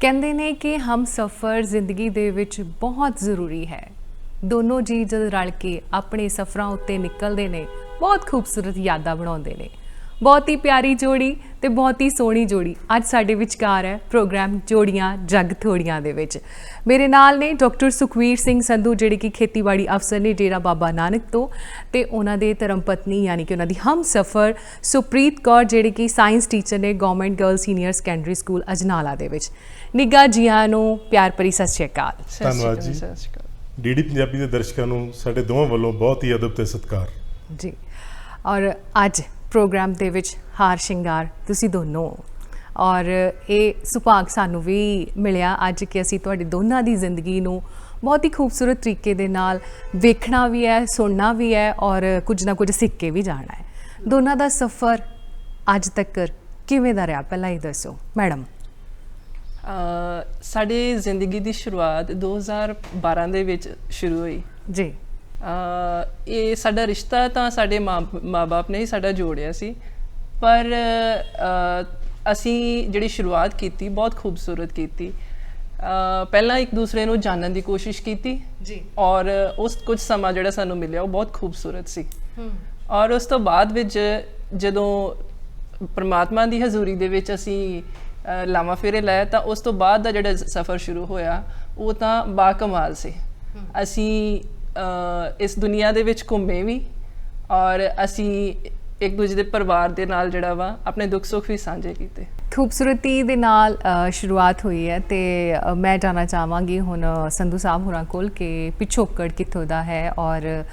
ਕਹਿੰਦੇ ਨੇ ਕਿ ਹਮ ਸਫਰ ਜ਼ਿੰਦਗੀ ਦੇ ਵਿੱਚ ਬਹੁਤ ਜ਼ਰੂਰੀ ਹੈ। ਦੋਨੋਂ ਜੀ ਜਦ ਰਲ ਕੇ ਆਪਣੇ ਸਫ਼ਰਾਂ ਉੱਤੇ ਨਿਕਲਦੇ ਨੇ, ਬਹੁਤ ਖੂਬਸੂਰਤ ਯਾਦਾਂ ਬਣਾਉਂਦੇ ਨੇ। ਬਹੁਤ ਹੀ ਪਿਆਰੀ ਜੋੜੀ ਤੇ ਬਹੁਤ ਹੀ ਸੋਹਣੀ ਜੋੜੀ। ਅੱਜ ਸਾਡੇ ਵਿਚਕਾਰ ਹੈ ਪ੍ਰੋਗਰਾਮ ਜੋੜੀਆਂ ਜਗ ਥੋੜੀਆਂ ਦੇ ਵਿੱਚ। ਮੇਰੇ ਨਾਲ ਨੇ ਡਾਕਟਰ ਸੁਖਵੀਰ ਸਿੰਘ ਸੰਧੂ ਜਿਹੜੇ ਕਿ ਖੇਤੀਬਾੜੀ ਅਫਸਰ ਨੇ ਡੇਰਾ ਬਾਬਾ ਨਾਨਕ ਤੋਂ ਤੇ ਉਹਨਾਂ ਦੇ ਧਰਮ ਪਤਨੀ ਯਾਨੀ ਕਿ ਉਹਨਾਂ ਦੀ ਹਮ ਸਫਰ ਸੁਪ੍ਰੀਤ ਕੌਰ ਜਿਹੜੇ ਕਿ ਸਾਇੰਸ ਟੀਚਰ ਨੇ government girl senior secondary school Ajnala ਦੇ ਵਿੱਚ। ਨਿੱਘਾ ਜੀਆਂ ਨੂੰ ਪਿਆਰ ਭਰੀ ਸਤਿ ਸ਼੍ਰੀ ਅਕਾਲ। ਸਤਿ ਧੰਨਵਾਦ ਜੀ। ਅਕਾਲ, ਸਤਿ ਸ਼੍ਰੀ ਅਕਾਲ। ਡੀਡੀ ਪੰਜਾਬੀ ਦੇ ਦਰਸ਼ਕਾਂ ਨੂੰ ਸਾਡੇ ਦੋਵਾਂ ਵੱਲੋਂ ਬਹੁਤ ਹੀ ਅਦਬ ਤੇ ਸਤਿਕਾਰ। ਜੀ। ਔਰ ਅੱਜ ਪ੍ਰੋਗਰਾਮ ਦੇ ਵਿੱਚ ਹਾਰ ਸ਼ਿੰਗਾਰ ਤੁਸੀਂ ਦੋਨੋਂ। ਔਰ ਇਹ ਸੁਭਾਗ ਸਾਨੂੰ ਵੀ ਮਿਲਿਆ ਅੱਜ ਕਿ ਅਸੀਂ ਤੁਹਾਡੀ ਦੋਨਾਂ ਦੀ ਜ਼ਿੰਦਗੀ ਨੂੰ ਬਹੁਤ ਹੀ ਖੂਬਸੂਰਤ ਤਰੀਕੇ ਦੇ ਨਾਲ ਵੇਖਣਾ ਵੀ ਹੈ ਸੁਣਨਾ ਵੀ ਹੈ ਔਰ ਕੁਝ ਨਾ ਕੁਝ ਸਿੱਖ ਕੇ ਵੀ ਜਾਣਾ ਹੈ। ਦੋਨਾਂ ਦਾ ਸਫ਼ਰ ਅੱਜ ਤੱਕ ਕਿਵੇਂ ਦਾ ਰਿਹਾ? ਪਹਿਲਾਂ ਇਹ ਦੱਸੋ। ਮੈਡਮ। ਸਾਡੀ ਜ਼ਿੰਦਗੀ ਦੀ ਸ਼ੁਰੂਆਤ 2012 ਦੇ ਵਿੱਚ ਸ਼ੁਰੂ ਹੋਈ। ਜੀ। ਇਹ ਸਾਡਾ ਰਿਸ਼ਤਾ ਤਾਂ ਸਾਡੇ ਮਾਂ- ਮਾਂ-ਬਾਪ ਨੇ ਹੀ ਸਾਡਾ ਜੋੜਿਆ ਸੀ ਪਰ ਅਸੀਂ ਜਿਹੜੀ ਸ਼ੁਰੂਆਤ ਕੀਤੀ ਬਹੁਤ ਖੂਬਸੂਰਤ ਕੀਤੀ। ਪਹਿਲਾਂ ਇੱਕ ਦੂਸਰੇ ਨੂੰ ਜਾਣਨ ਦੀ ਕੋਸ਼ਿਸ਼ ਕੀਤੀ ਜੀ। ਔਰ ਉਸ ਕੁਝ ਸਮਾਂ ਜਿਹੜਾ ਸਾਨੂੰ ਮਿਲਿਆ ਉਹ ਬਹੁਤ ਖੂਬਸੂਰਤ ਸੀ। ਔਰ ਉਸ ਤੋਂ ਬਾਅਦ ਵਿੱਚ ਜਦੋਂ ਪ੍ਰਮਾਤਮਾ ਦੀ ਹਜ਼ੂਰੀ ਦੇ ਵਿੱਚ ਅਸੀਂ ਲਾਵਾਂ ਫੇਰੇ ਲਏ ਤਾਂ ਉਸ ਤੋਂ ਬਾਅਦ ਦਾ ਜਿਹੜਾ ਸਫ਼ਰ ਸ਼ੁਰੂ ਹੋਇਆ ਉਹ ਤਾਂ ਬਾ ਕਮਾਲ ਸੀ ਅਸੀਂ ਇਸ ਦੁਨੀਆ ਦੇ ਵਿੱਚ ਘੁੰਮੇ ਵੀ ਔਰ ਅਸੀਂ ਇੱਕ ਦੂਜੇ ਦੇ ਪਰਿਵਾਰ ਦੇ ਨਾਲ ਜਿਹੜਾ ਵਾ ਆਪਣੇ ਦੁੱਖ ਸੁੱਖ ਵੀ ਸਾਂਝੇ ਕੀਤੇ। ਖੂਬਸੂਰਤੀ ਦੇ ਨਾਲ ਸ਼ੁਰੂਆਤ ਹੋਈ ਹੈ ਤੇ ਮੈਂ ਜਾਣਾ ਚਾਹਾਂਗੀ ਹੁਣ ਸੰਧੂ ਸਾਹਿਬ ਹੋਰਾਂ ਕੋਲ ਕਿ ਪਿਛੋਕੜ ਕਿੱਥੋਂ ਦਾ ਹੈ ਔਰ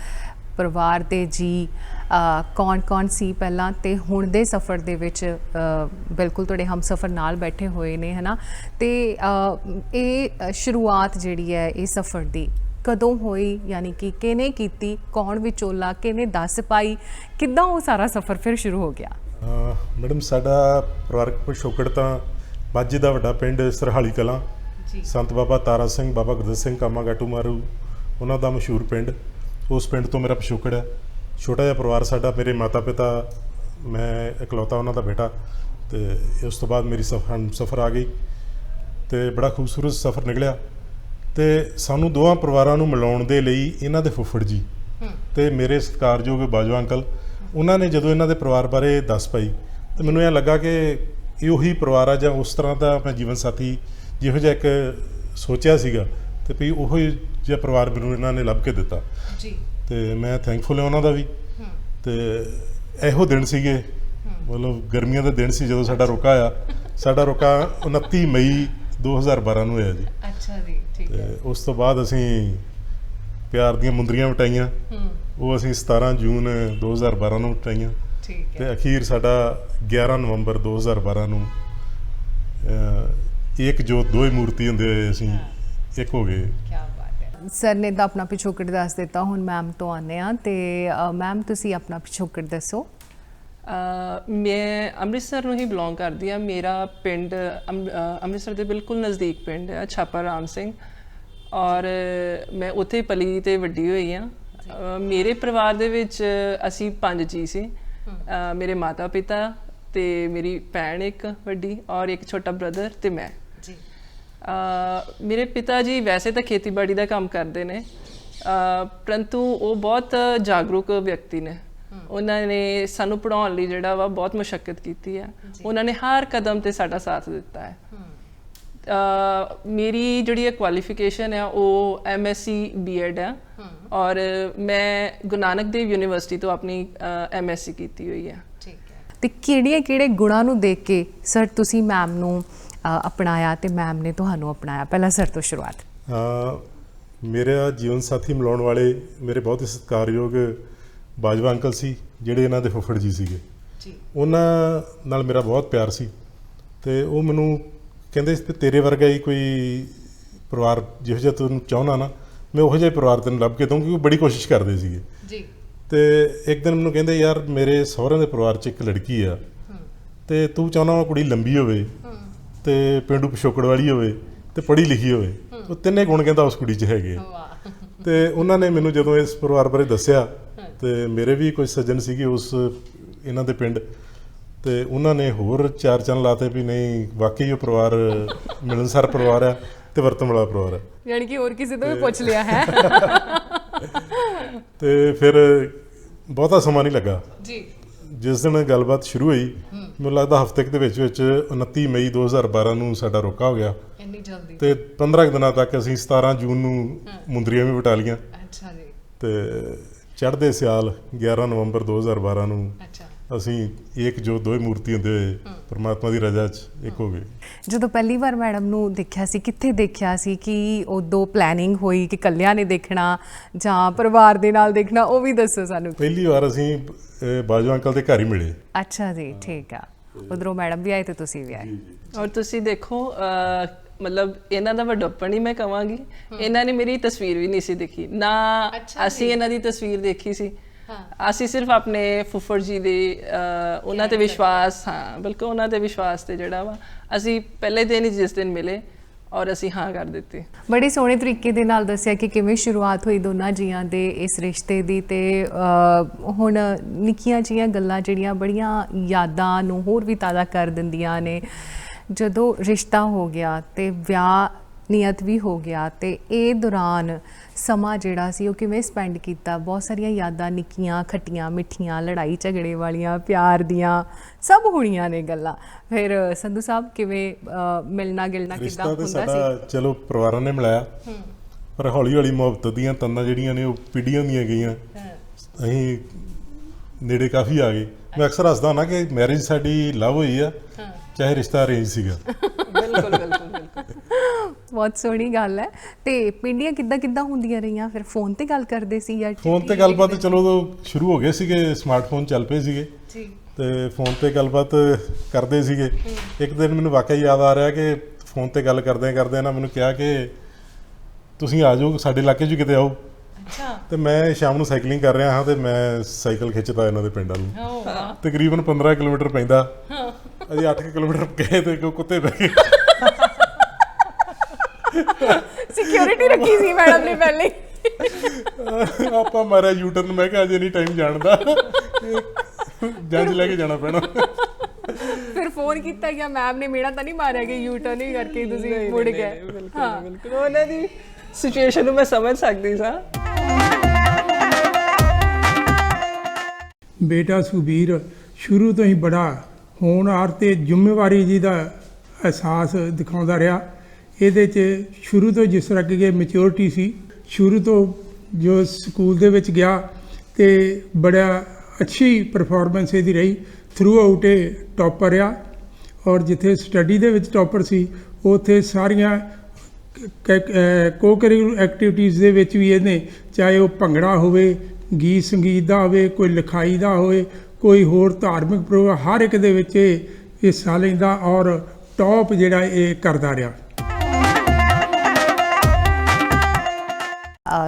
ਪਰਿਵਾਰ ਦੇ ਜੀ ਕੌਣ-ਕੌਣ ਸੀ ਪਹਿਲਾਂ ਤੇ ਹੁਣ ਦੇ ਸਫ਼ਰ ਦੇ ਵਿੱਚ ਬਿਲਕੁਲ ਤੁਹਾਡੇ ਹਮ ਸਫ਼ਰ ਨਾਲ ਬੈਠੇ ਹੋਏ ਨੇ ਹਨਾ ਤੇ ਅ, ਇਹ ਸ਼ੁਰੂਆਤ ਜਿਹੜੀ ਹੈ ਇਹ ਸਫ਼ਰ ਦੀ ਕਦੋਂ ਹੋਈ ਯਾਨੀ ਕਿ ਕਿਹਨੇ ਕੀਤੀ ਕੌਣ ਵਿਚੋਲਾ ਕਿਹਨੇ ਦੱਸ ਪਾਈ ਕਿੱਦਾਂ ਉਹ ਸਾਰਾ ਸਫ਼ਰ ਫਿਰ ਸ਼ੁਰੂ ਹੋ ਗਿਆ? ਮੈਡਮ ਸਾਡਾ ਪਰਿਵਾਰਕ ਪਿਛੋਕੜ ਤਾਂ ਮਾਝੇ ਦਾ ਵੱਡਾ ਪਿੰਡ ਸਰਹਾਲੀ ਕਲਾਂ। ਜੀ। ਸੰਤ ਬਾਬਾ ਤਾਰਾ ਸਿੰਘ ਬਾਬਾ ਗੁਰਦਿੱਤ ਸਿੰਘ ਕਾਮਾ ਗਾਟੂ ਮਾਰੂ ਉਹਨਾਂ ਦਾ ਮਸ਼ਹੂਰ ਪਿੰਡ। ਉਸ ਪਿੰਡ ਤੋਂ ਮੇਰਾ ਪਿਛੋਕੜ ਹੈ। ਛੋਟਾ ਜਿਹਾ ਪਰਿਵਾਰ ਸਾਡਾ ਮੇਰੇ ਮਾਤਾ ਪਿਤਾ ਮੈਂ ਇਕਲੌਤਾ ਉਹਨਾਂ ਦਾ ਬੇਟਾ ਤੇ ਉਸ ਤੋਂ ਬਾਅਦ ਮੇਰੀ ਸਫਰ ਸਫਰ ਆ ਗਈ ਤੇ ਬੜਾ ਖੂਬਸੂਰਤ ਸਫ਼ਰ ਨਿਕਲਿਆ। ਤੇ ਸਾਨੂੰ ਦੋਵਾਂ ਪਰਿਵਾਰਾਂ ਨੂੰ ਮਿਲਾਉਣ ਦੇ ਲਈ ਇਹਨਾਂ ਦੇ ਫੁੱਫੜ ਜੀ ਤੇ ਮੇਰੇ ਸਤਿਕਾਰਯੋਗ ਬਾਜਵਾ ਅੰਕਲ ਉਹਨਾਂ ਨੇ ਜਦੋਂ ਇਹਨਾਂ ਦੇ ਪਰਿਵਾਰ ਬਾਰੇ ਦੱਸ ਪਾਈ ਤੇ ਮੈਨੂੰ ਇਹ ਲੱਗਾ ਕਿ ਇਹ ਉਹੀ ਪਰਿਵਾਰ ਆ ਜਾਂ ਉਸ ਤਰ੍ਹਾਂ ਦਾ ਮੈਂ ਜੀਵਨ ਸਾਥੀ ਜਿਹੋ ਜਿਹਾ ਇੱਕ ਸੋਚਿਆ ਸੀਗਾ ਤੇ ਵੀ ਉਹੋ ਜਿਹਾ ਪਰਿਵਾਰ ਮੈਨੂੰ ਇਹਨਾਂ ਨੇ ਲੱਭ ਕੇ ਦਿੱਤਾ। ਜੀ। ਤੇ ਮੈਂ ਥੈਂਕਫੁਲ ਹਾਂ ਉਹਨਾਂ ਦਾ ਵੀ। ਤੇ ਇਹੋ ਦਿਨ ਸੀਗੇ ਮਤਲਬ ਗਰਮੀਆਂ ਦੇ ਦਿਨ ਸੀ ਜਦੋਂ ਸਾਡਾ ਰੁਕਾ ਆ। ਸਾਡਾ ਰੁਕਾ 29 ਮਈ 2012 ਨੂੰ ਹੋਇਆ ਜੀ। ਅੱਛਾ ਜੀ ਠੀਕ ਤੇ ਉਸ ਤੋਂ ਬਾਅਦ ਅਸੀਂ ਪਿਆਰ ਦੀਆਂ ਮੁੰਦਰੀਆਂ ਵਟਾਈਆਂ। ਹੂੰ। ਉਹ ਅਸੀਂ 17 ਜੂਨ 2012 ਨੂੰ ਵਟਾਈਆਂ। ਠੀਕ ਤੇ ਅਖੀਰ ਸਾਡਾ 11 ਨਵੰਬਰ 2012 ਨੂੰ ਇੱਕ ਜੋ ਦੋ ਹੀ ਮੂਰਤੀ ਹੁੰਦੇ ਹੋਏ ਅਸੀਂ ਇੱਕ ਹੋ ਗਏ। ਕੀ ਬਾਤ ਹੈ। ਸਰ ਨੇ ਤਾਂ ਆਪਣਾ ਪਿਛੋਕੜ ਦੱਸ ਦਿੱਤਾ ਹੁਣ ਮੈਮ ਤੋਂ ਆਨੇ ਆ ਤੇ ਮੈਮ ਤੁਸੀਂ ਆਪਣਾ ਪਿਛੋਕੜ ਦੱਸੋ। ਮੈਂ ਅੰਮ੍ਰਿਤਸਰ ਨੂੰ ਹੀ ਬਿਲੋਂਗ ਕਰਦੀ ਆ ਮੇਰਾ ਪਿੰਡ ਅੰਮ੍ਰਿਤਸਰ ਦੇ ਬਿਲਕੁਲ ਨਜ਼ਦੀਕ ਪਿੰਡ ਹੈ ਛਾਪਾ ਰਾਮ ਸਿੰਘ। ਔਰ ਮੈਂ ਉੱਥੇ ਪਲੀ ਤੇ ਵੱਡੀ ਹੋਈ ਆ ਮੇਰੇ ਪਰਿਵਾਰ ਦੇ ਵਿੱਚ ਅਸੀਂ ਪੰਜ ਜੀ ਸੀ। ਮੇਰੇ ਮਾਤਾ ਪਿਤਾ ਤੇ ਮੇਰੀ ਭੈਣ ਇੱਕ ਵੱਡੀ ਔਰ ਇੱਕ ਛੋਟਾ ਬ੍ਰਦਰ ਤੇ ਮੈਂ। ਜੀ। ਮੇਰੇ ਪਿਤਾ ਜੀ ਵੈਸੇ ਤਾਂ ਖੇਤੀਬਾੜੀ ਦਾ ਕੰਮ ਕਰਦੇ ਨੇ। ਪਰੰਤੂ ਉਹ ਬਹੁਤ ਜਾਗਰੂਕ ਵਿਅਕਤੀ ਨੇ। ਉਹਨਾਂ ਨੇ ਸਾਨੂੰ ਪੜਾਉਣ ਲਈ ਜਿਹੜਾ ਵਾ ਬਹੁਤ ਮੁਸ਼ਕਲ ਕੀਤੀ ਹੈ ਉਹਨਾਂ ਨੇ ਹਰ ਕਦਮ ਤੇ ਸਾਡਾ ਸਾਥ ਦਿੱਤਾ ਹੈ। ਅ, ਮੇਰੀ ਜਿਹੜੀ ਕੁਆਲੀਫਿਕੇਸ਼ਨ ਹੈ ਉਹ ਐਮਐਸਸੀ ਬੀਐਡ ਹੈ। ਔਰ ਮੈਂ ਗੁਰੂ ਨਾਨਕ ਦੇਵ ਯੂਨੀਵਰਸਿਟੀ ਤੋਂ ਆਪਣੀ ਐਮਐਸਸੀ ਕੀਤੀ ਹੋਈ ਹੈ ਠੀਕ ਹੈ। ਤੇ ਕਿਹੜੀਆਂ ਕਿਹੜੇ ਗੁਣਾਂ ਨੂੰ ਦੇਖ ਕੇ ਸਰ ਤੁਸੀਂ ਮੈਮ ਨੂੰ ਅ, ਅਪਣਾਇਆ ਤੇ ਮੈਮ ਨੇ ਤੁਹਾਨੂੰ ਅਪਣਾਇਆ? ਪਹਿਲਾਂ ਸਰ ਤੋਂ ਸ਼ੁਰੂਆਤ। ਮੇਰਾ ਜੀਵਨ ਸਾਥੀ ਮਿਲਾਉਣ ਵਾਲੇ ਮੇਰੇ ਬਹੁਤ ਹੀ ਸਤਿਕਾਰਯੋਗ ਬਾਜਵਾ ਅੰਕਲ ਸੀ ਜਿਹੜੇ ਇਹਨਾਂ ਦੇ ਫੁੱਫੜ ਜੀ ਸੀਗੇ। ਜੀ। ਉਹਨਾਂ ਨਾਲ ਮੇਰਾ ਬਹੁਤ ਪਿਆਰ ਸੀ ਤੇ ਉਹ ਮੈਨੂੰ ਕਹਿੰਦੇ ਸੀ ਵੀ ਤੇਰੇ ਵਰਗਾ ਹੀ ਕੋਈ ਪਰਿਵਾਰ ਜਿਹੋ ਜਿਹਾ ਤੂੰ ਚਾਹੁੰਦਾ ਨਾ ਮੈਂ ਉਹੋ ਜਿਹਾ ਪਰਿਵਾਰ ਤੈਨੂੰ ਲੱਭ ਕੇ ਦਊਂ ਕਿਉਂਕਿ ਉਹ ਬੜੀ ਕੋਸ਼ਿਸ਼ ਕਰਦੇ ਸੀਗੇ। ਜੀ। ਤੇ ਇੱਕ ਦਿਨ ਮੈਨੂੰ ਕਹਿੰਦੇ ਯਾਰ ਮੇਰੇ ਸਹੁਰਿਆਂ ਦੇ ਪਰਿਵਾਰ 'ਚ ਇੱਕ ਲੜਕੀ ਆ। ਤੇ ਤੂੰ ਚਾਹੁੰਦਾ ਵਾ ਕੁੜੀ ਲੰਬੀ ਹੋਵੇ ਤੇ ਪਿੰਡੂ ਪਿਛੋਕੜ ਵਾਲੀ ਹੋਵੇ ਤੇ ਪੜ੍ਹੀ ਲਿਖੀ ਹੋਵੇ। ਉਹ ਤਿੰਨੇ ਗੁਣ ਕਹਿੰਦਾ ਉਸ ਕੁੜੀ 'ਚ ਹੈਗੇ ਤੇ ਉਹਨਾਂ ਨੇ ਮੈਨੂੰ ਜਦੋਂ ਇਸ ਪਰਿਵਾਰ ਬਾਰੇ ਦੱਸਿਆ ਤੇ ਮੇਰੇ ਵੀ ਕੁਝ ਸੱਜਣ ਸੀਗੇ ਉਸ ਇਹਨਾਂ ਦੇ ਪਿੰਡ। ਤੇ ਉਹਨਾਂ ਨੇ ਹੋਰ ਚਾਰ ਚੰਨ ਲਾਤੇ ਵੀ ਨਹੀਂ ਵਾਕਈ ਉਹ ਪਰਿਵਾਰ ਮਿਲਨਸਾਰ ਪਰਿਵਾਰ ਆ ਤੇ ਵਰਤਣ ਵਾਲਾ ਪਰਿਵਾਰ ਆ। ਯਾਨੀ ਕਿ ਹੋਰ ਕਿਸੇ ਤੋਂ ਵੀ ਪੁੱਛ ਲਿਆ ਹੈ। ਤੇ ਫਿਰ ਬਹੁਤਾ ਸਮਾਂ ਨਹੀਂ ਲੱਗਾ। ਜੀ। ਜਿਸ ਦਿਨ ਗੱਲਬਾਤ ਸ਼ੁਰੂ ਹੋਈ ਮੈਨੂੰ ਲੱਗਦਾ ਹਫ਼ਤੇ ਦੇ ਵਿੱਚ ਵਿੱਚ 29 ਮਈ 2012 ਨੂੰ ਸਾਡਾ ਰੋਕਾ ਹੋ ਗਿਆ। ਇੰਨੀ ਜਲਦੀ। ਤੇ 15 ਕੁ ਦਿਨਾਂ ਤੱਕ ਅਸੀਂ 17 ਜੂਨ ਨੂੰ ਮੁੰਦਰੀਆਂ ਵੀ ਵਟਾ ਲੀਆਂ ਅੱਛਾ ਜੀ। ਤੇ ਚੜ੍ਹਦੇ ਸਿਆਲ 11 ਨਵੰਬਰ 2012 ਨੂੰ ਅੱਛਾ। ਅਸੀਂ ਇੱਕ ਜੋ ਦੋਏ ਮੂਰਤੀ ਹੁੰਦੇ ਹੋਏ ਪਰਮਾਤਮਾ ਦੀ ਰਜ਼ਾ 'ਚ ਇੱਕ ਹੋ ਗਏ। ਜਦੋਂ ਪਹਿਲੀ ਵਾਰ ਮੈਡਮ ਨੂੰ ਦੇਖਿਆ ਸੀ ਕਿੱਥੇ ਦੇਖਿਆ ਸੀ ਕਿ ਉਦੋਂ ਪਲੈਨਿੰਗ ਹੋਈ ਕਿ ਕੱਲਿਆਂ ਨੇ ਦੇਖਣਾ ਜਾਂ ਪਰਿਵਾਰ ਦੇ ਨਾਲ ਦੇਖਣਾ ਉਹ ਵੀ ਦੱਸੋ ਸਾਨੂੰ। ਪਹਿਲੀ ਵਾਰ ਅਸੀਂ ਬਾਜਵਾ ਅੰਕਲ ਦੇ ਘਰ ਹੀ ਮਿਲੇ। ਅੱਛਾ ਜੀ ਠੀਕ ਆ। ਉਧਰੋਂ ਮੈਡਮ ਵੀ ਆਏ ਤੇ ਤੁਸੀਂ ਵੀ ਆਏ। ਔਰ ਤੁਸੀਂ ਦੇਖੋ ਮਤਲਬ ਇਹਨਾਂ ਦਾ ਵੱਡਪਣ ਹੀ ਮੈਂ ਕਵਾਂਗੀ। ਇਹਨਾਂ ਨੇ ਮੇਰੀ ਤਸਵੀਰ ਵੀ ਨਹੀਂ ਸੀ ਦੇਖੀ। ਨਾ ਅਸੀਂ ਇਹਨਾਂ ਦੀ ਤਸਵੀਰ ਦੇਖੀ ਸੀ। ਅਸੀਂ ਸਿਰਫ ਆਪਣੇ ਫੁੱਫੜ ਜੀ ਦੇ ਉਹਨਾਂ ਤੇ ਵਿਸ਼ਵਾਸ ਹਾਂ ਬਿਲਕੁਲ ਉਹਨਾਂ ਤੇ ਵਿਸ਼ਵਾਸ ਤੇ ਜਿਹੜਾ ਵਾ ਅਸੀਂ ਪਹਿਲੇ ਦਿਨ ਹੀ ਜਿਸ ਦਿਨ ਮਿਲੇ ਔਰ ਅਸੀਂ ਹਾਂ ਕਰ ਦਿੱਤੀ। ਬੜੇ ਸੋਹਣੇ ਤਰੀਕੇ ਦੇ ਨਾਲ ਦੱਸਿਆ ਕਿ ਕਿਵੇਂ ਸ਼ੁਰੂਆਤ ਹੋਈ ਦੋਨਾਂ ਜੀਆਂ ਦੇ ਇਸ ਰਿਸ਼ਤੇ ਦੀ ਤੇ ਹੁਣ ਨਿੱਕੀਆਂ ਜੀਆਂ ਗੱਲਾਂ ਜਿਹੜੀਆਂ ਬੜੀਆਂ ਯਾਦਾਂ ਨੂੰ ਹੋਰ ਵੀ ਤਾਜ਼ਾ ਕਰ ਦਿੰਦੀਆਂ ਨੇ। ਜਦੋਂ ਰਿਸ਼ਤਾ ਹੋ ਗਿਆ ਤੇ ਵਿਆਹ ਨਿਯਤ ਵੀ ਹੋ ਗਿਆ ਤੇ ਇਹ ਦੌਰਾਨ ਸਮਾਂ ਜਿਹੜਾ ਸੀ ਉਹ ਕਿਵੇਂ ਸਪੈਂਡ ਕੀਤਾ? ਬਹੁਤ ਸਾਰੀਆਂ ਯਾਦਾਂ ਨਿੱਕੀਆਂ ਖੱਟੀਆਂ ਮਿੱਠੀਆਂ ਲੜਾਈ ਝਗੜੇ ਵਾਲੀਆਂ ਪਿਆਰ ਦੀਆਂ ਸਭ ਹੋਣੀਆਂ ਨੇ ਗੱਲਾਂ। ਫਿਰ ਸੰਧੂ ਸਾਹਿਬ ਕਿਵੇਂ ਮਿਲਣਾ ਗਿਲਣਾ ਕਿੱਦਾਂ ਹੁੰਦਾ ਸੀ? ਚਲੋ ਪਰਿਵਾਰਾਂ ਨੇ ਮਿਲਾਇਆ। ਪਰ ਹੌਲੀ ਹੌਲੀ ਮੁਹੱਬਤ ਦੀਆਂ ਤੰਦਾਂ ਜਿਹੜੀਆਂ ਨੇ ਉਹ ਪੀੜ੍ਹੀਆਂ ਦੀਆਂ ਗਈਆਂ। ਅਸੀਂ ਨੇੜੇ ਕਾਫੀ ਆ ਗਏ। ਮੈਂ ਅਕਸਰ ਹੱਸਦਾ ਨਾ ਕਿ ਮੈਰਿਜ ਸਾਡੀ ਲਵ ਹੋਈ ਆ। ਚਾਹੇ ਰਿਸ਼ਤਾ ਅਰੇਂਜ ਸੀਗਾ। ਬਿਲਕੁਲ ਬਿਲਕੁਲ ਬਿਲਕੁਲ। ਬਹੁਤ ਸੋਹਣੀ ਗੱਲ ਹੈ। ਤੇ ਪਿੰਡੀਆਂ ਕਿੱਦਾਂ ਕਿੱਦਾਂ ਹੁੰਦੀਆਂ ਰਹੀਆਂ? ਫਿਰ ਫੋਨ ਤੇ ਗੱਲ ਕਰਦੇ ਸੀ ਜਾਂ ਫੋਨ ਤੇ ਗੱਲਬਾਤ ਚਲੋ ਉਦੋਂ ਸ਼ੁਰੂ ਹੋ ਗਏ ਸੀਗੇ ਸਮਾਰਟਫੋਨ ਚੱਲ ਪਏ ਸੀਗੇ। ਜੀ। ਤੇ ਫੋਨ ਤੇ ਗੱਲਬਾਤ ਕਰਦੇ ਸੀਗੇ। ਇੱਕ ਦਿਨ ਮੈਨੂੰ ਵਾਕਿਆ ਯਾਦ ਆ ਰਿਹਾ ਕਿ ਫੋਨ ਤੇ ਗੱਲ ਕਰਦੇ ਕਰਦੇ ਨਾ ਮੈਨੂੰ ਕਿਹਾ ਕਿ ਤੁਸੀਂ ਆ ਜਾਓ ਸਾਡੇ ਇਲਾਕੇ 'ਚ ਕਿਤੇ ਆਓ। ਅੱਛਾ। ਤੇ ਮੈਂ ਸ਼ਾਮ ਨੂੰ ਸਾਈਕਲਿੰਗ ਕਰ ਰਿਹਾ ਹਾਂ ਤੇ ਮੈਂ ਸਾਈਕਲ ਖਿੱਚਦਾ ਇਹਨਾਂ ਦੇ ਪਿੰਡਾਂ ਨੂੰ। ਤਕਰੀਬਨ 15 ਕਿਲੋਮੀਟਰ ਪੈਂਦਾ। ਅਜੇ 8 ਕਿਲੋਮੀਟਰ ਗਏ ਤੇ ਕੋਈ ਕੁੱਤੇ ਪੈ ਗਏ। ਸਿਕਿਉਰਿਟੀ ਰੱਖੀ ਸੀ ਮੈਡਮ ਨੇ ਪਹਿਲੇ ਆਪਾਂ ਮਾਰਿਆ ਯੂ ਟਰਨ ਮੈਂ ਕਿਹਾ ਅਜੇ ਨਹੀਂ ਟਾਈਮ ਜਾਣਦਾ। ਜੰਜ ਲੈ ਕੇ ਜਾਣਾ ਪੈਣਾ। ਫਿਰ ਫੋਨ ਕੀਤਾ ਗਿਆ ਮੈਮ ਨੇ ਮੇਰਾ ਤਾਂ ਨਹੀਂ ਮਾਰਿਆ ਕਿ ਯੂ ਟਰਨ ਹੀ ਕਰਕੇ ਤੁਸੀਂ ਮੁੜ ਗਏ। ਬਿਲਕੁਲ ਬਿਲਕੁਲ। ਉਹਨਾਂ ਦੀ ਸਿਚੁਏਸ਼ਨ ਨੂੰ ਮੈਂ ਸਮਝ ਸਕਦੀ ਸਾਂ। ਬੇਟਾ ਸੁਬੀਰ ਸ਼ੁਰੂ ਤੋਂ ਹੀ ਬੜਾ ਹੋਣਹਾਰ ਤੇ ਜ਼ਿੰਮੇਵਾਰੀ ਜੀ ਦਾ ਅਹਿਸਾਸ ਦਿਖਾਉਂਦਾ ਰਿਹਾ। ਇਹਦੇ 'ਚ ਸ਼ੁਰੂ ਤੋਂ ਜਿਸ ਤਰ੍ਹਾਂ ਕਿ ਮੈਚੁਰਿਟੀ ਸੀ, ਸ਼ੁਰੂ ਤੋਂ ਜੋ ਸਕੂਲ ਦੇ ਵਿੱਚ ਗਿਆ ਤੇ ਬੜਾ ਅੱਛੀ ਪਰਫਾਰਮੈਂਸ ਇਹਦੀ ਰਹੀ। ਥਰੂ ਆਊਟ ਇਹ ਟੌਪਰ ਆ ਔਰ ਜਿੱਥੇ ਸਟੱਡੀ ਦੇ ਵਿੱਚ ਟੌਪਰ ਸੀ, ਉੱਥੇ ਸਾਰੀਆਂ ਕੋਕਰਿਕੂਲਰ ਐਕਟੀਵਿਟੀਜ਼ ਦੇ ਵਿੱਚ ਵੀ ਇਹਨੇ, ਚਾਹੇ ਉਹ ਭੰਗੜਾ ਹੋਵੇ ਗੀਤ ਸੰਗੀਤ ਦਾ ਹੋਵੇ, ਕੋਈ ਲਿਖਾਈ ਦਾ ਹੋਵੇ ਕੋਈ ਹੋਰ ਧਾਰਮਿਕ ਪ੍ਰੋਗਰਾਮ ਹਰ ਇੱਕ ਦੇ ਵਿੱਚ ਇਹ ਹਿੱਸਾ ਲੈਂਦਾ ਔਰ ਟੌਪ ਜਿਹੜਾ ਇਹ ਕਰਦਾ ਰਿਹਾ।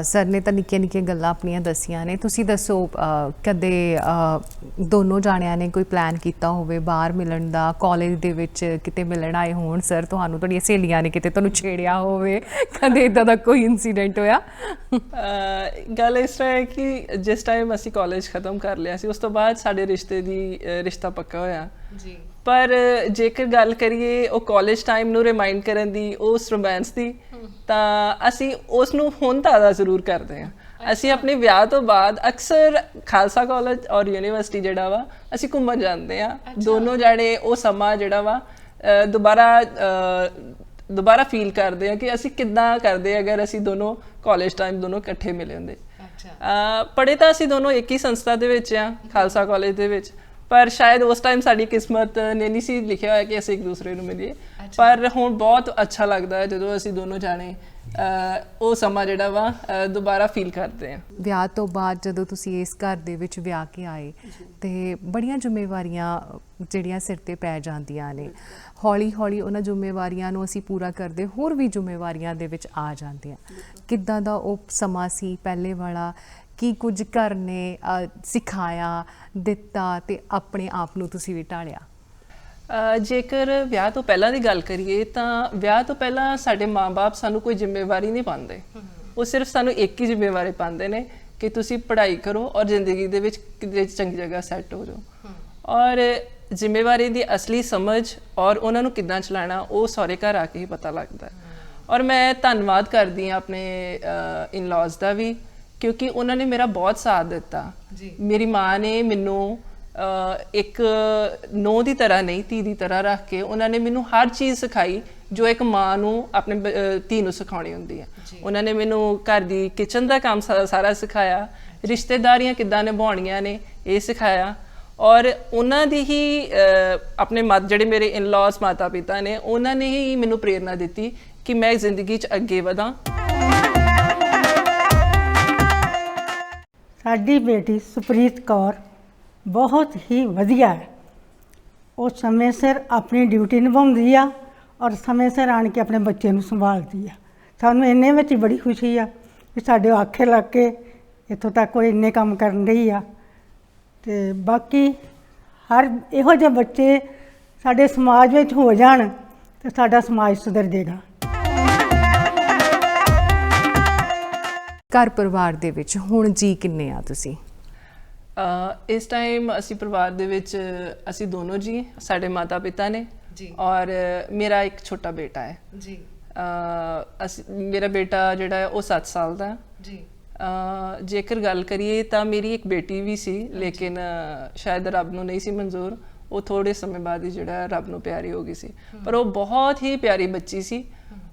ਸਰ ਨੇ ਤਾਂ ਨਿੱਕੀਆਂ ਨਿੱਕੀਆਂ ਗੱਲਾਂ ਆਪਣੀਆਂ ਦੱਸੀਆਂ ਨੇ। ਤੁਸੀਂ ਦੱਸੋ ਕਦੇ ਦੋਨੋਂ ਜਾਣਿਆਂ ਨੇ ਕੋਈ ਪਲਾਨ ਕੀਤਾ ਹੋਵੇ ਬਾਹਰ ਮਿਲਣ ਦਾ? ਕਾਲਜ ਦੇ ਵਿੱਚ ਕਿਤੇ ਮਿਲਣ ਆਏ ਹੋਣ ਸਰ? ਤੁਹਾਨੂੰ ਤੁਹਾਡੀਆਂ ਸਹੇਲੀਆਂ ਨੇ ਕਿਤੇ ਤੁਹਾਨੂੰ ਛੇੜਿਆ ਹੋਵੇ? ਕਦੇ ਇਦਾਂ ਦਾ ਕੋਈ ਇਨਸੀਡੈਂਟ ਹੋਇਆ? ਗੱਲ ਇਸ ਤਰ੍ਹਾਂ ਹੈ ਕਿ ਜਿਸ ਟਾਈਮ ਅਸੀਂ ਕਾਲਜ ਖਤਮ ਕਰ ਲਿਆ ਸੀ ਉਸ ਤੋਂ ਬਾਅਦ ਸਾਡੇ ਰਿਸ਼ਤੇ ਦੀ ਰਿਸ਼ਤਾ ਪੱਕਾ ਹੋਇਆ। ਜੀ। ਪਰ ਜੇਕਰ ਗੱਲ ਕਰੀਏ ਉਹ ਕਾਲਜ ਟਾਈਮ ਨੂੰ ਰਿਮਾਈਂਡ ਕਰਨ ਦੀ ਉਸ ਰੋਮਾਂਸ ਦੀ ਤਾਂ ਅਸੀਂ ਉਸ ਨੂੰ ਹੁਣ ਤਾਜ਼ਾ ਜ਼ਰੂਰ ਕਰਦੇ ਹਾਂ। ਅਸੀਂ ਆਪਣੇ ਵਿਆਹ ਤੋਂ ਬਾਅਦ ਅਕਸਰ ਖਾਲਸਾ ਕਾਲਜ ਔਰ ਯੂਨੀਵਰਸਿਟੀ ਜਿਹੜਾ ਵਾ ਅਸੀਂ ਘੁੰਮਣ ਜਾਂਦੇ ਆ ਦੋਨੋਂ ਜਾਣੇ ਉਹ ਸਮਾਂ ਜਿਹੜਾ ਵਾ ਦੁਬਾਰਾ ਦੁਬਾਰਾ ਫੀਲ ਕਰਦੇ ਆ ਕਿ ਅਸੀਂ ਕਿੱਦਾਂ ਕਰਦੇ ਅਗਰ ਅਸੀਂ ਦੋਨੋਂ ਕਾਲਜ ਟਾਈਮ ਦੋਨੋਂ ਇਕੱਠੇ ਮਿਲੇ ਹੁੰਦੇ। ਅੱਛਾ। ਪੜੇ ਤਾਂ ਅਸੀਂ ਦੋਨੋਂ ਇੱਕ ਹੀ ਸੰਸਥਾ ਦੇ ਵਿੱਚ ਆ ਖਾਲਸਾ ਕਾਲਜ ਦੇ ਵਿੱਚ। ਪਰ ਸ਼ਾਇਦ ਉਸ ਟਾਈਮ ਸਾਡੀ ਕਿਸਮਤ ਨੇ ਨਹੀਂ ਸੀ ਲਿਖਿਆ ਹੋਇਆ ਕਿ ਅਸੀਂ ਇੱਕ ਦੂਸਰੇ ਨੂੰ ਮਿਲੀਏ। ਪਰ ਹੁਣ ਬਹੁਤ ਅੱਛਾ ਲੱਗਦਾ ਹੈ ਜਦੋਂ ਅਸੀਂ ਦੋਨੋਂ ਜਾਣੇ ਉਹ ਸਮਾਂ ਜਿਹੜਾ ਵਾ ਦੁਬਾਰਾ ਫੀਲ ਕਰਦੇ ਆ ਵਿਆਹ ਤੋਂ ਬਾਅਦ ਜਦੋਂ ਤੁਸੀਂ ਇਸ ਘਰ ਦੇ ਵਿੱਚ ਵਿਆਹ ਕੇ ਆਏ ਤੇ ਬੜੀਆਂ ਜ਼ਿੰਮੇਵਾਰੀਆਂ ਜਿਹੜੀਆਂ ਸਿਰ ਤੇ ਪੈ ਜਾਂਦੀਆਂ ਨੇ। ਹੌਲੀ ਹੌਲੀ ਉਹਨਾਂ ਜ਼ਿੰਮੇਵਾਰੀਆਂ ਨੂੰ ਅਸੀਂ ਪੂਰਾ ਕਰਦੇ ਹੋਰ ਵੀ ਜ਼ਿੰਮੇਵਾਰੀਆਂ ਦੇ ਵਿੱਚ ਆ ਜਾਂਦੇ ਆ ਕਿੱਦਾਂ ਦਾ ਉਹ ਸਮਾਂ ਸੀ ਪਹਿਲੇ ਵਾਲਾ ਕੀ ਕੁਝ ਘਰ ਨੇ ਸਿਖਾਇਆ, ਦਿੱਤਾ ਤੇ ਆਪਣੇ ਆਪ ਨੂੰ ਤੁਸੀਂ ਵੀ ਢਾਲਿਆ ਜੇਕਰ ਵਿਆਹ ਤੋਂ ਪਹਿਲਾਂ ਦੀ ਗੱਲ ਕਰੀਏ ਤਾਂ ਵਿਆਹ ਤੋਂ ਪਹਿਲਾਂ ਸਾਡੇ ਮਾਪੇ ਸਾਨੂੰ ਕੋਈ ਜ਼ਿੰਮੇਵਾਰੀ ਨਹੀਂ ਪਾਉਂਦੇ। ਉਹ ਸਿਰਫ ਸਾਨੂੰ ਇੱਕ ਹੀ ਜ਼ਿੰਮੇਵਾਰੀ ਪਾਉਂਦੇ ਨੇ ਕਿ ਤੁਸੀਂ ਪੜ੍ਹਾਈ ਕਰੋ ਔਰ ਜ਼ਿੰਦਗੀ ਦੇ ਵਿੱਚ ਕਿਤੇ ਚੰਗੀ ਜਗ੍ਹਾ ਸੈੱਟ ਹੋ ਜਾਓ। ਔਰ ਜ਼ਿੰਮੇਵਾਰੀ ਦੀ ਅਸਲੀ ਸਮਝ ਔਰ ਉਹਨਾਂ ਨੂੰ ਕਿੱਦਾਂ ਚਲਾਉਣਾ, ਉਹ ਸਹੁਰੇ ਘਰ ਆ ਕੇ ਹੀ ਪਤਾ ਲੱਗਦਾ। ਔਰ ਮੈਂ ਧੰਨਵਾਦ ਕਰਦੀ ਹਾਂ ਆਪਣੇ ਇਨ-ਲॉज ਦਾ ਵੀ। ਕਿਉਂਕਿ ਉਹਨਾਂ ਨੇ ਮੇਰਾ ਬਹੁਤ ਸਾਥ ਦਿੱਤਾ। ਮੇਰੀ ਮਾਂ ਨੇ ਮੈਨੂੰ ਇੱਕ ਨੋ ਦੀ ਤਰ੍ਹਾਂ ਨਹੀਂ ਧੀ ਦੀ ਤਰ੍ਹਾਂ ਰੱਖ ਕੇ ਉਹਨਾਂ ਨੇ ਮੈਨੂੰ ਹਰ ਚੀਜ਼ ਸਿਖਾਈ ਜੋ ਇੱਕ ਮਾਂ ਨੂੰ ਆਪਣੇ ਬ- ਧੀ ਨੂੰ ਸਿਖਾਉਣੀ ਹੁੰਦੀ ਹੈ। ਉਹਨਾਂ ਨੇ ਮੈਨੂੰ ਘਰ ਦੀ ਕਿਚਨ ਦਾ ਕੰਮ ਸਾ- ਸਾਰਾ ਸਿਖਾਇਆ। ਰਿਸ਼ਤੇਦਾਰੀਆਂ ਕਿੱਦਾਂ ਨਿਭਾਉਣੀਆਂ ਨੇ ਇਹ ਸਿਖਾਇਆ। ਔਰ ਉਹਨਾਂ ਦੀ ਹੀ ਆਪਣੇ ਮਤ ਜਿਹੜੇ ਮੇਰੇ ਇਨ-ਲॉज ਮਾਤਾ ਪਿਤਾ ਨੇ ਉਹਨਾਂ ਨੇ ਹੀ ਮੈਨੂੰ ਪ੍ਰੇਰਣਾ ਦਿੱਤੀ ਕਿ ਮੈਂ ਜ਼ਿੰਦਗੀ 'ਚ ਅੱਗੇ ਵਧਾਂ। ਸਾਡੀ ਬੇਟੀ ਸੁਪ੍ਰੀਤ ਕੌਰ ਬਹੁਤ ਹੀ ਵਧੀਆ ਹੈ। ਉਹ ਸਮੇਂ ਸਿਰ ਆਪਣੀ ਡਿਊਟੀ ਨਿਭਾਉਂਦੀ ਆ ਔਰ ਸਮੇਂ ਸਿਰ ਆਣ ਕੇ ਆਪਣੇ ਬੱਚੇ ਨੂੰ ਸੰਭਾਲਦੀ ਆ। ਸਾਨੂੰ ਇੰਨੇ ਵਿੱਚ ਹੀ ਬੜੀ ਖੁਸ਼ੀ ਆ ਕਿ ਸਾਡੇ ਆਖੇ ਲੱਗ ਕੇ ਇੱਥੋਂ ਤੱਕ ਉਹ ਇੰਨੇ ਕੰਮ ਕਰਨ ਰਹੀ ਆ। ਤੇ ਬਾਕੀ ਹਰ ਇਹੋ ਜਿਹੇ ਬੱਚੇ ਸਾਡੇ ਸਮਾਜ ਵਿੱਚ ਹੋ ਜਾਣ ਤੇ ਸਾਡਾ ਸਮਾਜ ਸੁਧਰ ਜਾਏਗਾ ਘਰ ਪਰਿਵਾਰ ਦੇ ਵਿੱਚ ਹੁਣ ਜੀ ਕਿੰਨੇ ਆ ਤੁਸੀਂ? ਅ, ਇਸ ਟਾਈਮ ਅਸੀਂ ਪਰਿਵਾਰ ਦੇ ਵਿੱਚ ਅਸੀਂ ਦੋਨੋਂ ਜੀ ਸਾਡੇ ਮਾਤਾ ਪਿਤਾ ਨੇ ਜੀ। ਔਰ ਮੇਰਾ ਇੱਕ ਛੋਟਾ ਬੇਟਾ ਹੈ। ਜੀ। ਅ, ਅਸੀਂ ਮੇਰਾ ਬੇਟਾ ਜਿਹੜਾ ਹੈ ਉਹ 7 ਸਾਲ ਦਾ ਹੈ। ਜੀ। ਅ, ਜੇਕਰ ਗੱਲ ਕਰੀਏ ਤਾਂ ਮੇਰੀ ਇੱਕ ਬੇਟੀ ਵੀ ਸੀ ਲੇਕਿਨ ਸ਼ਾਇਦ ਰੱਬ ਨੂੰ ਨਹੀਂ ਸੀ ਮਨਜ਼ੂਰ। ਉਹ ਥੋੜੇ ਸਮੇਂ ਬਾਅਦ ਹੀ ਜਿਹੜਾ ਰੱਬ ਨੂੰ ਪਿਆਰੀ ਹੋ ਗਈ ਸੀ। ਪਰ ਉਹ ਬਹੁਤ ਹੀ ਪਿਆਰੀ ਬੱਚੀ ਸੀ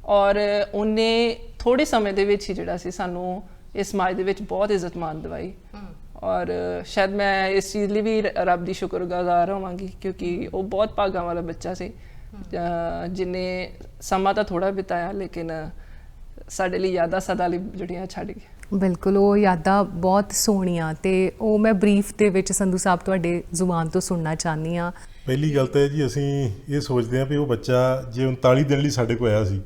ਔਰ ਉਹਨੇ ਥੋੜੇ ਸਮੇਂ ਦੇ ਵਿੱਚ ਹੀ ਜਿਹੜਾ ਸੀ ਸਾਨੂੰ ਇਸ ਸਮਾਜ ਦੇ ਵਿੱਚ ਬਹੁਤ ਇੱਜ਼ਤ ਮਾਨ ਦਵਾਈ। ਔਰ ਸ਼ਾਇਦ ਮੈਂ ਇਸ ਚੀਜ਼ ਲਈ ਵੀ ਰੱਬ ਦੀ ਸ਼ੁਕਰਗੁਜ਼ਾਰ ਹੋਵਾਂਗੀ ਕਿਉਂਕਿ ਉਹ ਬਹੁਤ ਭਾਗਾਂ ਵਾਲਾ ਬੱਚਾ ਸੀ। ਜਿਨੇ ਸਮਾਂ ਤਾਂ ਥੋੜਾ ਬਿਤਾਇਆ ਲੇਕਿਨ ਸਾਡੇ ਲਈ ਯਾਦਾਂ ਸਦਾ ਲਈ ਜਿਹੜੀਆਂ ਛੱਡ ਗਏ ਬਿਲਕੁਲ ਉਹ ਯਾਦਾਂ ਬਹੁਤ ਸੋਹਣੀਆਂ ਤੇ ਉਹ ਮੈਂ ਬਰੀਫ ਦੇ ਵਿੱਚ ਸੰਧੂ ਸਾਹਿਬ ਤੁਹਾਡੇ ਜ਼ੁਬਾਨ ਤੋਂ ਸੁਣਨਾ ਚਾਹਨੀ ਆ ਪਹਿਲੀ ਗੱਲ ਤਾਂ ਇਹ ਜੀ ਅਸੀਂ ਇਹ ਸੋਚਦੇ ਹਾਂ ਵੀ ਉਹ ਬੱਚਾ ਜੇ 39 ਦਿਨ ਲਈ ਸਾਡੇ ਕੋਲ ਆਇਆ ਸੀ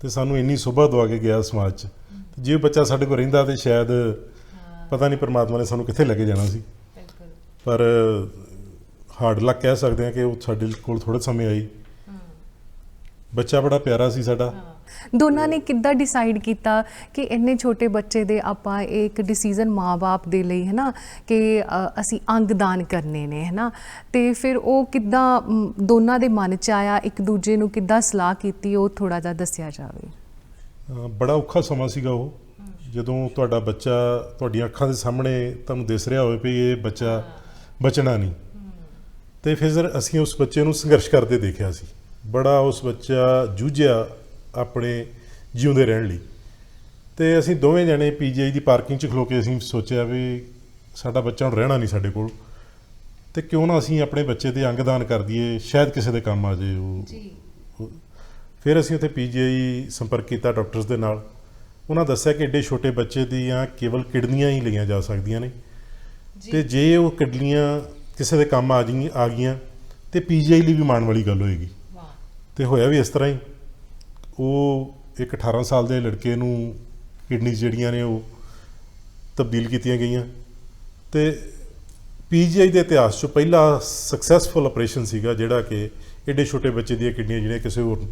ਤੇ ਸਾਨੂੰ ਇੰਨੀ ਸੁਭਾ ਦਵਾ ਕੇ ਗਿਆ ਸਮਾਜ 'ਚ। ਤੇ ਜੇ ਬੱਚਾ ਸਾਡੇ ਕੋਲ ਰਹਿੰਦਾ ਤੇ ਸ਼ਾਇਦ ਪਤਾ ਨਹੀਂ ਪਰਮਾਤਮਾ ਨੇ ਸਾਨੂੰ ਕਿੱਥੇ ਲੈ ਕੇ ਜਾਣਾ ਸੀ। ਪਰ ਹਾਰਡ ਲੱਕ ਕਹਿ ਸਕਦੇ ਹਾਂ ਕਿ ਉਹ ਸਾਡੇ ਕੋਲ ਥੋੜੇ ਸਮੇਂ ਆਈ। ਬੱਚਾ ਬੜਾ ਪਿਆਰਾ ਸੀ ਸਾਡਾ। ਦੋਨਾਂ ਨੇ ਕਿੱਦਾਂ ਡਿਸਾਈਡ ਕੀਤਾ ਕਿ ਇੰਨੇ ਛੋਟੇ ਬੱਚੇ ਦੇ ਆਪਾਂ ਇੱਕ ਡਿਸੀਜਨ ਮਾਪੇ ਦੇ ਲਈ ਹੈ ਨਾ ਕਿ ਅ, ਅਸੀਂ ਅੰਗਦਾਨ ਕਰਨੇ ਨੇ ਹੈ ਨਾ ਤੇ ਫਿਰ ਉਹ ਕਿੱਦਾਂ ਦੋਨਾਂ ਦੇ ਮਨ ਚ ਆਇਆ ਇੱਕ ਦੂਜੇ ਨੂੰ ਕਿੱਦਾਂ ਸਲਾਹ ਕੀਤੀ ਉਹ ਥੋੜਾ ਜਿਹਾ ਦੱਸਿਆ ਜਾਵੇ। ਬੜਾ ਔਖਾ ਸਮਾਂ ਸੀਗਾ ਉਹ। ਜਦੋਂ ਤੁਹਾਡਾ ਬੱਚਾ ਤੁਹਾਡੀਆਂ ਅੱਖਾਂ ਦੇ ਸਾਹਮਣੇ ਤੁਹਾਨੂੰ ਦਿਸ ਰਿਹਾ ਹੋਵੇ ਵੀ ਇਹ ਬੱਚਾ ਬਚਣਾ ਨਹੀਂ। ਤੇ ਫਿਰ ਅਸੀਂ ਉਸ ਬੱਚੇ ਨੂੰ ਸੰਘਰਸ਼ ਕਰਦੇ ਦੇਖਿਆ ਸੀ। ਬੜਾ ਉਸ ਬੱਚਾ ਜੂਝਿਆ ਆਪਣੇ ਜਿਉਂਦੇ ਰਹਿਣ ਲਈ। ਤੇ ਅਸੀਂ ਦੋਵੇਂ ਜਣੇ ਪੀਜੀਆਈ ਦੀ ਪਾਰਕਿੰਗ 'ਚ ਖਲੋ ਕੇ ਅਸੀਂ ਸੋਚਿਆ ਵੀ ਸਾਡਾ ਬੱਚਾ ਹੁਣ ਰਹਿਣਾ ਨਹੀਂ ਸਾਡੇ ਕੋਲ। ਤੇ ਕਿਉਂ ਨਾ ਅਸੀਂ ਆਪਣੇ ਬੱਚੇ ਦੇ ਅੰਗਦਾਨ ਕਰ ਦਈਏ ਸ਼ਾਇਦ ਕਿਸੇ ਦੇ ਕੰਮ ਆ ਜਾਏ ਉਹ। ਫਿਰ ਅਸੀਂ ਉੱਥੇ ਪੀਜੀਆਈ ਸੰਪਰਕ ਕੀਤਾ ਡਾਕਟਰਸ ਦੇ ਨਾਲ। ਉਹਨਾਂ ਦੱਸਿਆ ਕਿ ਏਡੇ ਛੋਟੇ ਬੱਚੇ ਦੀਆਂ ਕੇਵਲ ਕਿਡਨੀਆਂ ਹੀ ਲਈਆਂ ਜਾ ਸਕਦੀਆਂ ਨੇ। ਤੇ ਜੇ ਉਹ ਕਿਡਨੀਆਂ ਕਿਸੇ ਦੇ ਕੰਮ ਆ ਜੀ ਆ ਗਈਆਂ ਤੇ ਪੀਜੀਆਈ ਲਈ ਵੀ ਮਾਣ ਵਾਲੀ ਗੱਲ ਹੋਏਗੀ। ਤੇ ਹੋਇਆ ਵੀ ਇਸ ਤਰ੍ਹਾਂ ਹੀ। ਉਹ ਇੱਕ 18 ਸਾਲ ਦੇ ਲੜਕੇ ਨੂੰ ਕਿਡਨੀ ਜਿਹੜੀਆਂ ਨੇ ਉਹ ਤਬਦੀਲ ਕੀਤੀਆਂ ਗਈਆਂ ਤੇ ਪੀਜੀਆਈ ਦੇ ਇਤਿਹਾਸ 'ਚ ਪਹਿਲਾ ਸਕਸੈਸਫੁਲ ਆਪਰੇਸ਼ਨ ਸੀਗਾ ਜਿਹੜਾ ਕਿ ਏਡੇ ਛੋਟੇ ਬੱਚੇ ਦੀਆਂ ਕਿਡਨੀਆਂ ਜਿਹੜੀਆਂ ਕਿਸੇ ਹੋਰ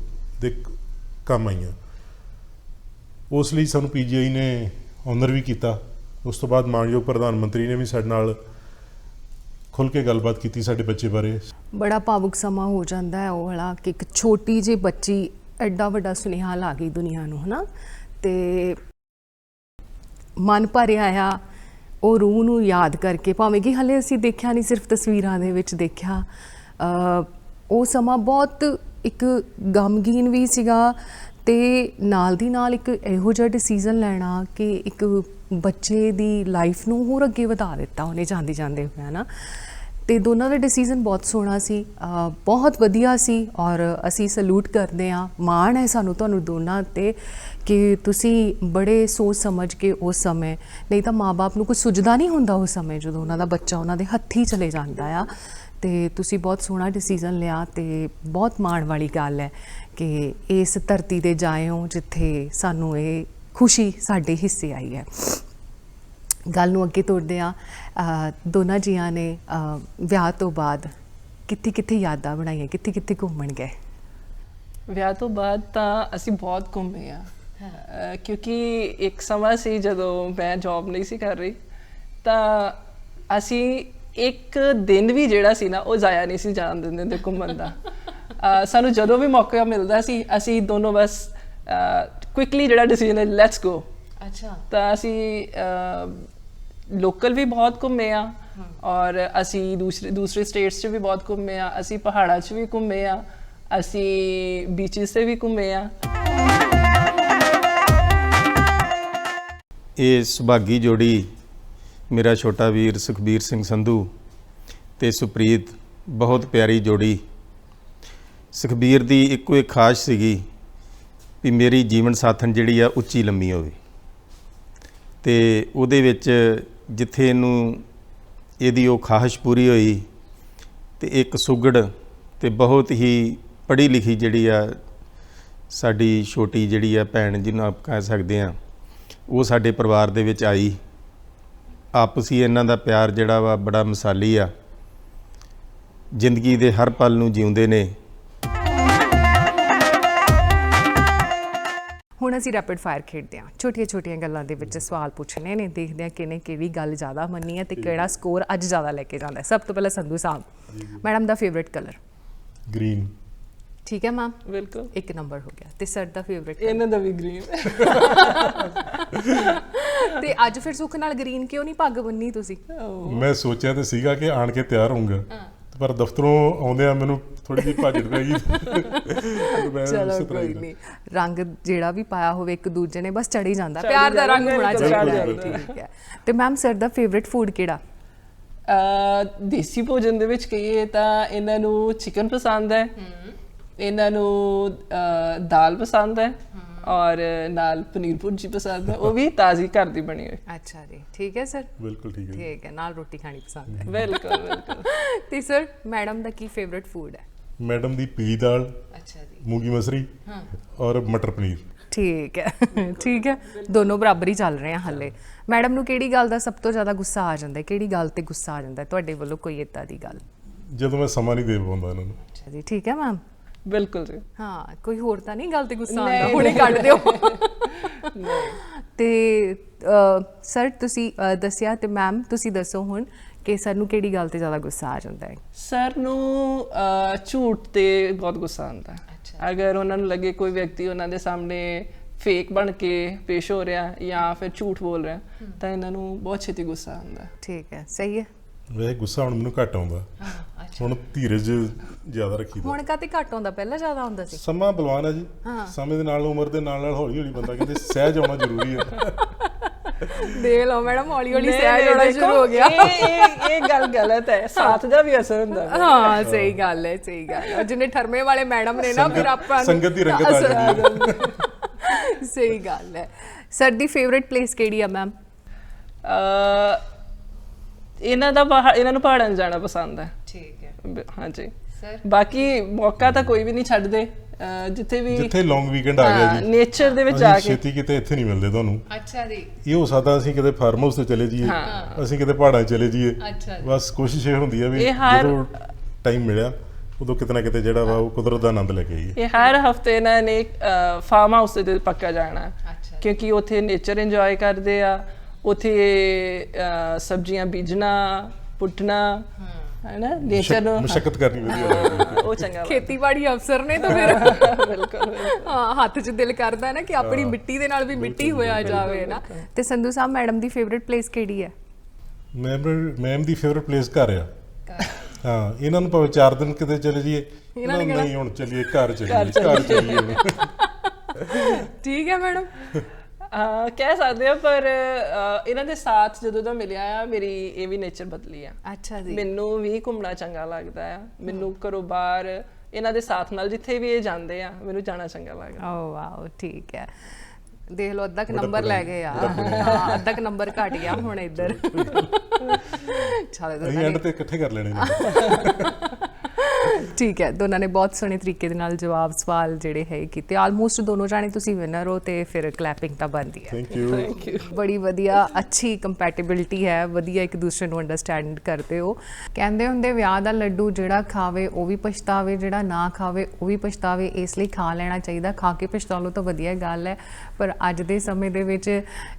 ਦੇ ਕੰਮ ਆਈਆਂ। ਉਸ ਲਈ ਸਾਨੂੰ ਪੀਜੀਆਈ ਨੇ ਆਨਰ ਵੀ ਕੀਤਾ। ਉਸ ਤੋਂ ਬਾਅਦ ਮਾਨਯੋਗ ਪ੍ਰਧਾਨ ਮੰਤਰੀ ਨੇ ਵੀ ਸਾਡੇ ਨਾਲ ਖੁੱਲ ਕੇ ਗੱਲਬਾਤ ਕੀਤੀ ਸਾਡੇ ਬੱਚੇ ਬਾਰੇ। ਬੜਾ ਭਾਵੁਕ ਸਮਾਂ ਹੋ ਜਾਂਦਾ ਹੈ ਉਹ ਵਾਲਾ ਕਿ ਇੱਕ ਛੋਟੀ ਜਿਹੀ ਬੱਚੀ ਐਡਾ ਵੱਡਾ ਸੁਨੇਹਾ ਲਾ ਗਈ ਦੁਨੀਆ ਨੂੰ, ਹਨਾ? ਤੇ ਮਨ ਭਰਿਆ ਆ, ਉਹ ਰੂਹ ਨੂੰ ਯਾਦ ਕਰਕੇ। ਭਾਵੇਂ ਕਿ ਹਲੇ ਅਸੀਂ ਦੇਖਿਆ ਨਹੀਂ, ਸਿਰਫ ਤਸਵੀਰਾਂ ਦੇ ਵਿੱਚ ਦੇਖਿਆ। ਉਹ ਸਮਾਂ ਬਹੁਤ ਇੱਕ ਗਮਗੀਨ ਵੀ ਸੀਗਾ ਤੇ ਨਾਲ ਦੀ ਨਾਲ ਇੱਕ ਇਹੋ ਜਿਹਾ ਡਿਸੀਜਨ ਲੈਣਾ ਕਿ ਇੱਕ ਬੱਚੇ ਦੀ ਲਾਈਫ ਨੂੰ ਹੋਰ ਅੱਗੇ ਵਧਾ ਦਿੱਤਾ ਉਹਨੇ ਜਾਂਦੇ ਜਾਂਦੇ ਹੋਇਆ ਨਾ ਤੇ ਦੋਨਾਂ ਦਾ ਡਿਸੀਜਨ ਬਹੁਤ ਸੋਹਣਾ ਸੀ। ਬਹੁਤ ਵਧੀਆ ਸੀ ਔਰ ਅਸੀਂ ਸਲੂਟ ਕਰਦੇ ਹਾਂ। ਮਾਣ ਹੈ ਸਾਨੂੰ ਤੁਹਾਨੂੰ ਦੋਨਾਂ ਤੇ ਕਿ ਤੁਸੀਂ ਬੜੇ ਸੋਚ ਸਮਝ ਕੇ ਉਸ ਸਮੇਂ, ਨਹੀਂ ਤਾਂ ਮਾਪੇ ਨੂੰ ਕੁਝ ਸੁਝਦਾ ਨਹੀਂ ਹੁੰਦਾ ਉਸ ਸਮੇਂ ਜਦੋਂ ਉਹਨਾਂ ਦਾ ਬੱਚਾ ਉਹਨਾਂ ਦੇ ਹੱਥੀ ਚਲੇ ਜਾਂਦਾ ਆ। ਤੇ ਤੁਸੀਂ ਬਹੁਤ ਸੋਹਣਾ ਡਿਸੀਜਨ ਲਿਆ ਤੇ ਬਹੁਤ ਮਾਣ ਵਾਲੀ ਗੱਲ ਹੈ ਕਿ ਇਸ ਧਰਤੀ ਤੇ ਹੋ ਜਿੱਥੇ ਸਾਨੂੰ ਇਹ ਖੁਸ਼ੀ ਸਾਡੇ ਹਿੱਸੇ ਆਈ ਹੈ। ਗੱਲ ਨੂੰ ਅੱਗੇ ਤੋਰਦੇ ਆ ਦੋਨਾਂ ਜੀਆਂ ਨੇ ਵਿਆਹ ਤੋਂ ਬਾਅਦ ਕਿੱਥੇ ਕਿੱਥੇ ਯਾਦਾਂ ਬਣਾਈਆਂ ਕਿੱਥੇ ਕਿੱਥੇ ਘੁੰਮਣ ਗਏ? ਵਿਆਹ ਤੋਂ ਬਾਅਦ ਤਾਂ ਅਸੀਂ ਬਹੁਤ ਘੁੰਮੇ ਆ। ਕਿਉਂਕਿ ਇੱਕ ਸਮਾਂ ਸੀ ਜਦੋਂ ਮੈਂ ਜੌਬ ਨਹੀਂ ਸੀ ਕਰ ਰਹੀ ਤਾਂ ਅਸੀਂ ਇੱਕ ਦਿਨ ਵੀ ਜਿਹੜਾ ਸੀ ਨਾ ਉਹ ਜ਼ਾਇਆ ਨਹੀਂ ਸੀ ਜਾਣ ਦਿੰਦੇ ਹੁੰਦੇ ਘੁੰਮਣ ਦਾ। ਸਾਨੂੰ ਜਦੋਂ ਵੀ ਮੌਕਾ ਮਿਲਦਾ ਸੀ ਅਸੀਂ ਦੋਨੋਂ ਬਸ ਕੁਇਕਲੀ ਜਿਹੜਾ ਡਿਸੀਜਨ ਹੈ ਲੈਟਸ ਗੋ ਅੱਛਾ। ਤਾਂ ਅਸੀਂ ਲੋਕਲ ਵੀ ਬਹੁਤ ਘੁੰਮੇ ਆ ਔਰ ਅਸੀਂ ਦੂਸਰੇ ਦੂਸਰੇ ਸਟੇਟਸ 'ਚ ਵੀ ਬਹੁਤ ਘੁੰਮੇ ਆ ਅਸੀਂ ਪਹਾੜਾਂ 'ਚ ਵੀ ਘੁੰਮੇ ਆ ਅਸੀਂ ਬੀਚਸ ਤੇ ਵੀ ਘੁੰਮੇ ਆ। ਇਹ ਸੁਭਾਗੀ ਜੋੜੀ ਮੇਰਾ ਛੋਟਾ ਵੀਰ ਸੁਖਬੀਰ ਸਿੰਘ ਸੰਧੂ ਤੇ ਸੁਪ੍ਰੀਤ ਬਹੁਤ ਪਿਆਰੀ ਜੋੜੀ। ਸੁਖਬੀਰ ਦੀ ਇੱਕੋ ਇੱਕ ਖਾਸ਼ ਸੀਗੀ ਵੀ ਮੇਰੀ ਜੀਵਨ ਸਾਥਣ ਜਿਹੜੀ ਆ ਉੱਚੀ ਲੰਮੀ ਹੋਵੇ। ਤੇ ਉਹਦੇ ਵਿੱਚ ਜਿੱਥੇ ਇਹਨੂੰ, ਇਹਦੀ ਉਹ ਖਾਹਿਸ਼ ਪੂਰੀ ਹੋਈ ਤੇ ਇੱਕ ਸੁਗੜ ਤੇ ਬਹੁਤ ਹੀ ਪੜ੍ਹੀ ਲਿਖੀ ਜਿਹੜੀ ਆ ਸਾਡੀ ਛੋਟੀ ਜਿਹੜੀ ਆ ਭੈਣ ਜਿਹਨੂੰ ਆਪ ਕਹਿ ਸਕਦੇ ਆ, ਉਹ ਸਾਡੇ ਪਰਿਵਾਰ ਦੇ ਵਿੱਚ ਆਈ। ਆਪਸੀ ਇਹਨਾਂ ਦਾ ਪਿਆਰ ਜਿਹੜਾ ਵਾ ਬੜਾ ਮਿਸਾਲੀ ਆ। ਜ਼ਿੰਦਗੀ ਦੇ ਹਰ ਪਲ ਨੂੰ ਜਿਉਂਦੇ ਨੇ। ਹੁਣ ਅਸੀਂ ਰੈਪਿਡ ਫਾਇਰ ਖੇਡਦੇ ਹਾਂ। ਛੋਟੀਆਂ-ਛੋਟੀਆਂ ਗੱਲਾਂ ਦੇ ਵਿੱਚ ਸਵਾਲ ਪੁੱਛਣੇ ਨੇ ਦੇਖਦੇ ਹਾਂ ਕਿਨੇ ਕਿਹੜੀ ਗੱਲ ਜ਼ਿਆਦਾ ਮੰਨੀ ਹੈ ਤੇ ਕਿਹੜਾ ਸਕੋਰ ਅੱਜ ਜ਼ਿਆਦਾ ਲੈ ਕੇ ਜਾਂਦਾ ਹੈ। ਸਭ ਤੋਂ ਪਹਿਲਾਂ ਸੰਧੂ ਸਾਹਿਬ ਮੈਡਮ ਦਾ ਫੇਵਰਿਟ ਕਲਰ ਗ੍ਰੀਨ ਠੀਕ ਹੈ ਮੈਮ ਬਿਲਕੁਲ। ਇੱਕ ਨੰਬਰ ਹੋ ਗਿਆ ਤੇ ਸਰ ਦਾ ਫੇਵਰਿਟ ਇਹਨਾਂ ਦਾ ਵੀ ਗ੍ਰੀਨ ਤੇ ਅੱਜ ਫਿਰ ਸੁੱਖ ਨਾਲ ਗ੍ਰੀਨ ਕਿਉਂ ਨਹੀਂ ਪੱਗ ਬੰਨੀ ਤੁਸੀਂ? ਮੈਂ ਸੋਚਿਆ ਤੇ ਸੀਗਾ ਕਿ ਆਣ ਕੇ ਤਿਆਰ ਹੋਊਂਗਾ। ਪਰ ਦਫ਼ਤਰੋਂ ਆਉਂਦਿਆਂ ਮੈਨੂੰ ਥੋੜੀ ਜਿਹੀ ਭਾਜੜ ਮੈਂ ਚਲੋ ਕੋਈ ਨਹੀਂ। ਰੰਗ ਜਿਹੜਾ ਵੀ ਪਾਇਆ ਹੋਵੇ ਇੱਕ ਦੂਜੇ ਨੇ ਬਸ ਚੜੀ ਜਾਂਦਾ। ਪਿਆਰ ਦਾ ਰੰਗ ਹੋਣਾ ਚਾਹੀਦਾ। ਠੀਕ ਹੈ। ਤੇ ਮੈਮ ਸਰ ਦਾ ਫੇਵਰਿਟ ਫੂਡ ਕਿਹੜਾ? ਅਹ ਦੇਸੀ ਭੋਜਨ ਦੇ ਵਿੱਚ ਕਹੀਏ ਤਾਂ ਇਹਨਾਂ ਨੂੰ ਚਿਕਨ ਪਸੰਦ ਹੈ। ਇਹਨਾਂ ਨੂੰ ਅਹ, ਦਾਲ ਪਸੰਦ ਹੈ। ਔਰ ਨਾਲ ਪਨੀਰ ਭੁਰਜੀ ਪਸੰਦ ਹੈ। ਉਹ ਵੀ ਤਾਜ਼ੀ ਘਰ ਦੀ ਬਣੀ ਹੋਈ। ਅੱਛਾ ਜੀ। ਠੀਕ ਹੈ ਸਰ? ਬਿਲਕੁਲ ਠੀਕ ਹੈ। ਠੀਕ ਹੈ। ਨਾਲ ਰੋਟੀ ਖਾਣੀ ਪਸੰਦ ਹੈ। ਬਿਲਕੁਲ ਬਿਲਕੁਲ। ਤੇ ਸਰ ਮੈਡਮ ਦਾ ਕੀ ਫੇਵਰਿਟ ਫੂਡ ਹੈ? ਮੈਡਮ ਦੀ ਪੀਲੀ ਦਾਲ ਅੱਛਾ ਜੀ। ਮੂੰਗੀ ਮਸਰੀ ਔਰ ਮਟਰ ਪਨੀਰ। ਠੀਕ ਹੈ ਠੀਕ ਹੈ। ਦੋਨੋਂ ਬਰਾਬਰ ਹੀ ਚੱਲ ਰਹੇ ਆ ਹੱਲੇ। ਮੈਡਮ ਨੂੰ ਕਿਹੜੀ ਗੱਲ ਦਾ ਸਭ ਤੋਂ ਜ਼ਿਆਦਾ ਗੁੱਸਾ ਆ ਜਾਂਦਾ ਹੈ? ਕਿਹੜੀ ਗੱਲ ਤੇ ਗੁੱਸਾ ਆ ਜਾਂਦਾ ਹੈ? ਤੁਹਾਡੇ ਵੱਲੋਂ ਕੋਈ ਇਦਾਂ ਦੀ ਗੱਲ? ਜਦੋਂ ਮੈਂ ਸਮਾਂ ਨਹੀਂ ਦੇ ਪਾਉਂਦਾ ਇਹਨਾਂ ਨੂੰ। ਅੱਛਾ ਜੀ ਠੀਕ ਹੈ ਮੈਮ? ਬਿਲਕੁਲ ਜੀ। ਹਾਂ ਕੋਈ ਹੋਰ ਤਾਂ ਨਹੀਂ ਗੱਲ ਤੇ ਗੁੱਸਾ ਆਉਂਦਾ? ਹੁਣੇ ਕੱਢ ਦਿਓ। ਤੇ ਸਰ ਤੁਸੀਂ ਦੱਸਿਆ ਤੇ ਮੈਮ ਤੁਸੀਂ ਦੱਸੋ ਹੁਣ ਕਿ ਸਰ ਨੂੰ ਕਿਹੜੀ ਗੱਲ ਤੇ ਜ਼ਿਆਦਾ ਗੁੱਸਾ ਆ ਜਾਂਦਾ ਹੈ? ਸਰ ਨੂੰ ਝੂਠ ਤੇ ਬਹੁਤ ਗੁੱਸਾ ਆਉਂਦਾ ਹੈ। ਅਗਰ ਉਹਨਾਂ ਨੂੰ ਲੱਗੇ ਕੋਈ ਵਿਅਕਤੀ ਉਹਨਾਂ ਦੇ ਸਾਹਮਣੇ ਫੇਕ ਬਣ ਕੇ ਪੇਸ਼ ਹੋ ਰਿਹਾ ਜਾਂ ਫਿਰ ਝੂਠ ਬੋਲ ਰਿਹਾ ਤਾਂ ਇਹਨਾਂ ਨੂੰ ਬਹੁਤ ਛੇਤੀ ਗੁੱਸਾ ਆਉਂਦਾ। ਠੀਕ ਹੈ। ਸਹੀ ਹੈ? ਵੈਸੇ ਗੁੱਸਾ ਹੁਣ ਮੈਨੂੰ ਘੱਟ ਆਉਂਦਾ। ਹੁਣ ਧੀਰਜ ਜ਼ਿਆਦਾ ਰੱਖੀਦਾ ਹੁਣ ਕਾਤੇ ਘੱਟ ਆਉਂਦਾ? ਪਹਿਲਾਂ ਜ਼ਿਆਦਾ ਆਉਂਦਾ ਸੀ। ਸਮਾਂ ਬਲਵਾਨ ਹੈ ਜੀ। ਸਮੇਂ ਦੇ ਨਾਲ ਉਮਰ ਦੇ ਨਾਲ ਨਾਲ ਹੌਲੀ ਹੌਲੀ ਬੰਦਾ ਕਹਿੰਦੇ ਸਹਿਜ ਆਉਣਾ ਜ਼ਰੂਰੀ ਹੈ। ਦੇਖ ਲਓ ਮੈਡਮ ਹੌਲੀ ਹੌਲੀ ਸਹਿਜ ਹੋਣਾ ਸ਼ੁਰੂ ਹੋ ਗਿਆ। ਇਹ ਇਹ ਗੱਲ ਗਲਤ ਹੈ। ਸਾਥ ਦਾ ਵੀ ਅਸਰ ਹੁੰਦਾ ਹੈ। ਹਾਂ ਸਹੀ ਗੱਲ ਹੈ ਸਹੀ ਗੱਲ ਹੈ। ਜਿੰਨੇ ਠਰਮੇ ਵਾਲੇ ਮੈਡਮ ਨੇ ਨਾ ਫਿਰ ਆਪਾਂ ਸੰਗਤ ਦੀ ਰੰਗਤ ਆ ਜਾਂਦੀ ਹੈ। ਸਹੀ ਗੱਲ ਹੈ। ਸਰ ਦੀ ਫੇਵਰਿਟ ਪਲੇਸ ਕਿਹੜੀ ਆ ਮੈਮ ਇਹਨਾਂ ਦਾ ਇਹਨਾਂ ਨੂੰ ਪਹਾੜਾਂ ਜਾਣਾ ਪਸੰਦ ਹੈ। ਠੀਕ ਹੈ। ਹਾਂਜੀ। Sir? ਬਾਕੀ ਮੌਕਾ ਤਾਂ ਕੋਈ ਵੀ ਨਹੀਂ ਛੱਡਦੇ। ਜਿੱਥੇ ਵੀ ਜਿੱਥੇ ਲੌਂਗ ਵੀਕਐਂਡ ਆ ਗਿਆ ਜੀ। ਨੇਚਰ ਦੇ ਵਿੱਚ ਜਾ ਕੇ। ਛੇਤੀ ਕਿਤੇ ਇੱਥੇ ਨਹੀਂ ਮਿਲਦੇ ਤੁਹਾਨੂੰ। ਅੱਛਾ ਜੀ। ਇਹ ਹੋ ਸਕਦਾ ਅਸੀਂ ਕਿਤੇ ਫਾਰਮ ਹਾਊਸ ਤੇ ਚਲੇ ਜਾਈਏ। ਅਸੀਂ ਕਿਤੇ ਪਹਾੜਾਂ 'ਚ ਚਲੇ ਜਾਈਏ। ਅੱਛਾ ਜੀ। ਬਸ ਕੋਸ਼ਿਸ਼ ਇਹ ਹੁੰਦੀ ਹੈ ਵੀ ਜਦੋਂ ਟਾਈਮ ਮਿਲਿਆ ਉਦੋਂ ਕਿਤੇ ਨਾ ਕਿਤੇ ਜਿਹੜਾ ਵਾ ਉਹ ਕੁਦਰਤ ਦਾ ਆਨੰਦ ਲੈ ਕੇ ਆਈਏ। ਇਹ ਹਰ ਹਫ਼ਤੇ ਇਹਨਾਂ ਨੇ ਫਾਰਮ ਹਾਊਸ ਤੇ ਪੱਕਾ ਜਾਣਾ। ਕਿਉਂਕਿ ਉੱਥੇ ਨੇਚਰ ਇੰਜੋਏ ਕਰਦੇ ਆ। ਉੱਥੇ ਸਬਜ਼ੀਆਂ ਬੀਜਣਾ ਪੁੱਟਣਾ। ਹੈ ਨਾ ਨੇਚਰ ਨੂੰ ਮੁਸ਼ਕਲ ਕਰਨੀ ਵਧੀਆ। ਉਹ ਚੰਗਾ। ਖੇਤੀਬਾੜੀ ਅਫਸਰ ਨੇ ਤਾਂ ਫਿਰ। ਬਿਲਕੁਲ। ਹਾਂ ਹੱਥ 'ਚ ਦਿਲ ਕਰਦਾ ਹੈ ਨਾ ਕਿ ਆਪਣੀ ਮਿੱਟੀ ਦੇ ਨਾਲ ਵੀ ਮਿੱਟੀ ਹੋਇਆ ਜਾਵੇ ਨਾ। ਤੇ ਸੰਧੂ ਸਾਹਿਬ ਮੈਡਮ ਦੀ ਫੇਵਰਿਟ ਪਲੇਸ ਕਿਹੜੀ ਹੈ? ਮੈਮ ਮੈਮ ਦੀ ਫੇਵਰਿਟ ਪਲੇਸ ਘਰ ਆ। ਹਾਂ ਇਹਨਾਂ ਨੂੰ ਭਾਵੇਂ 4 ਦਿਨ ਕਿਤੇ ਚਲੇ ਜਾਈਏ। ਇਹਨਾਂ ਨੇ ਨਹੀਂ ਹੁਣ ਚੱਲੀਏ ਘਰ ਚੱਲੀਏ ਘਰ ਚੱਲੀਏ। ਠੀਕ ਹੈ ਮੈਡਮ। ਕਹਿ ਸਕਦੇ ਆ ਪਰ ਇਹਨਾਂ ਦੇ ਸਾਥ ਜਦੋਂ ਦਾ ਮਿਲਿਆ ਆ ਮੇਰੀ ਇਹ ਵੀ ਨੇਚਰ ਬਦਲੀ ਆ। ਅੱਛਾ ਜੀ। ਮੈਨੂੰ ਵੀ ਘੁੰਮਣਾ ਚੰਗਾ ਲੱਗਦਾ ਆ। ਮੈਨੂੰ ਘਰੋਂ ਬਾਹਰ ਇਹਨਾਂ ਦੇ ਸਾਥ ਨਾਲ ਜਿੱਥੇ ਵੀ ਇਹ ਜਾਂਦੇ ਆ ਮੈਨੂੰ ਜਾਣਾ ਚੰਗਾ ਲੱਗਦਾ। ਓ ਵਾਓ ਠੀਕ ਹੈ। ਦੇਖ ਲਓ ਅੱਧਾ ਕੁ ਨੰਬਰ ਲੈ ਗਏ ਆ। ਹਾਂ ਅੱਧਾ ਕੁ ਨੰਬਰ ਘਟ ਗਿਆ ਹੁਣ ਇੱਧਰ। ਚੱਲ ਐਂਡ ਤੇ ਇਕੱਠੇ ਕਰ ਲੈਣੇ ਨੇ। ਠੀਕ ਹੈ ਦੋਨਾਂ ਨੇ ਬਹੁਤ ਸੋਹਣੇ ਤਰੀਕੇ ਦੇ ਨਾਲ ਜਵਾਬ ਸਵਾਲ ਜਿਹੜੇ ਹੈ ਕੀਤੇ। ਆਲਮੋਸਟ ਦੋਨੋਂ ਜਾਣੇ ਤੁਸੀਂ ਵਿਨਰ ਹੋ ਤੇ ਫਿਰ ਕਲੈਪਿੰਗ ਤਾਂ ਬਣਦੀ ਹੈ। ਥੈਂਕ ਯੂ ਥੈਂਕ ਯੂ ਬੜੀ ਵਧੀਆ ਅੱਛੀ ਕੰਪੈਟੀਬਿਲਟੀ ਹੈ ਵਧੀਆ ਇੱਕ ਦੂਸਰੇ ਨੂੰ ਅੰਡਰਸਟੈਂਡ ਕਰਦੇ ਹੋ। ਕਹਿੰਦੇ ਹੁੰਦੇ ਵਿਆਹ ਦਾ ਲੱਡੂ ਜਿਹੜਾ ਖਾਵੇ ਉਹ ਵੀ ਪਛਤਾਵੇ ਜਿਹੜਾ ਨਾ ਖਾਵੇ ਉਹ ਵੀ ਪਛਤਾਵੇ ਇਸ ਲਈ ਖਾ ਲੈਣਾ ਚਾਹੀਦਾ। ਖਾ ਕੇ ਪਛਤਾ ਲਓ ਤਾਂ ਵਧੀਆ ਗੱਲ ਹੈ ਪਰ ਅੱਜ ਦੇ ਸਮੇਂ ਦੇ ਵਿੱਚ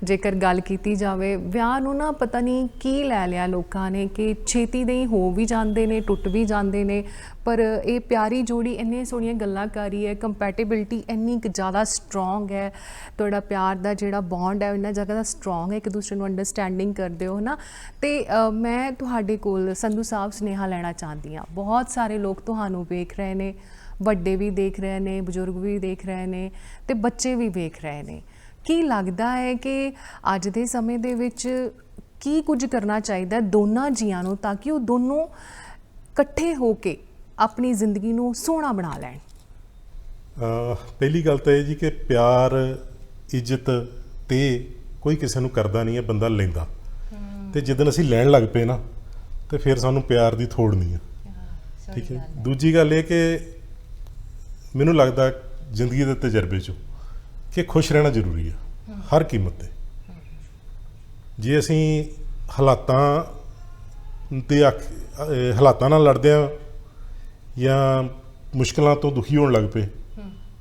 ਜੇਕਰ ਗੱਲ ਕੀਤੀ ਜਾਵੇ ਵਿਆਹ ਨੂੰ ਨਾ ਪਤਾ ਨਹੀਂ ਕੀ ਲੈ ਲਿਆ ਲੋਕਾਂ ਨੇ ਕਿ ਛੇਤੀ ਦੇ ਹੀ ਹੋ ਵੀ ਜਾਂਦੇ ਨੇ ਟੁੱਟ ਵੀ ਜਾਂਦੇ ਨੇ ਪਰ ਇਹ ਪਿਆਰੀ ਜੋੜੀ ਇੰਨੀਆਂ ਸੋਹਣੀਆਂ ਗੱਲਾਂ ਕਰ ਰਹੀ ਹੈ ਕੰਪੈਟੀਬਿਲਟੀ ਇੰਨੀ ਕੁ ਜ਼ਿਆਦਾ ਸਟਰੋਂਗ ਹੈ, ਤੁਹਾਡਾ ਪਿਆਰ ਦਾ ਜਿਹੜਾ ਬੌਂਡ ਹੈ, ਇੰਨਾ ਜ਼ਿਆਦਾ ਸਟਰੋਂਗ ਹੈ, ਇੱਕ ਦੂਸਰੇ ਨੂੰ ਅੰਡਰਸਟੈਂਡਿੰਗ ਕਰਦੇ ਹੋ ਨਾ ਤੇ ਮੈਂ ਤੁਹਾਡੇ ਕੋਲ ਸੰਧੂ ਸਾਹਿਬ ਸੁਨੇਹਾ ਲੈਣਾ ਚਾਹੁੰਦੀ ਹਾਂ। ਬਹੁਤ ਸਾਰੇ ਲੋਕ ਤੁਹਾਨੂੰ ਵੇਖ ਰਹੇ ਨੇ, ਵੱਡੇ ਵੀ ਦੇਖ ਰਹੇ ਨੇ, ਬਜ਼ੁਰਗ ਵੀ ਦੇਖ ਰਹੇ ਨੇ ਤੇ ਬੱਚੇ ਵੀ ਵੇਖ ਰਹੇ ਨੇ। ਕੀ ਲੱਗਦਾ ਹੈ ਕਿ ਅੱਜ ਦੇ ਸਮੇਂ ਦੇ ਵਿੱਚ ਕੀ ਕੁਝ ਕਰਨਾ ਚਾਹੀਦਾ ਦੋਨਾਂ ਜੀਆਂ ਨੂੰ ਤਾਂ ਕਿ ਉਹ ਦੋਨੋਂ ਇਕੱਠੇ ਹੋ ਕੇ ਆਪਣੀ ਜ਼ਿੰਦਗੀ ਨੂੰ ਸੋਹਣਾ ਬਣਾ ਲੈਣ। ਪਹਿਲੀ ਗੱਲ ਤਾਂ ਇਹ ਜੀ ਕਿ ਪਿਆਰ ਇੱਜ਼ਤ ਤੇ ਕੋਈ ਕਿਸੇ ਨੂੰ ਕਰਦਾ ਨਹੀਂ ਹੈ ਬੰਦਾ ਲੈਂਦਾ। ਤੇ ਜਦੋਂ ਅਸੀਂ ਲੈਣ ਲੱਗ ਪਏ ਨਾ ਤੇ ਫਿਰ ਸਾਨੂੰ ਪਿਆਰ ਦੀ ਥੋੜ ਨਹੀਂ ਹੈ। ਠੀਕ ਹੈ। ਦੂਜੀ ਗੱਲ ਇਹ ਕਿ ਮੈਨੂੰ ਲੱਗਦਾ ਜ਼ਿੰਦਗੀ ਦੇ ਤਜਰਬੇ ਚੋਂ ਕਿ ਖੁਸ਼ ਰਹਿਣਾ ਜ਼ਰੂਰੀ ਹੈ ਹਰ ਕੀਮਤ ਤੇ। ਜੇ ਅਸੀਂ ਹਾਲਾਤਾਂ ਅਹ ਹਾਲਾਤਾਂ ਨਾਲ ਲੜਦੇ ਆ ਜਾਂ ਮੁਸ਼ਕਲਾਂ ਤੋਂ ਦੁਖੀ ਹੋਣ ਲੱਗ ਪਏ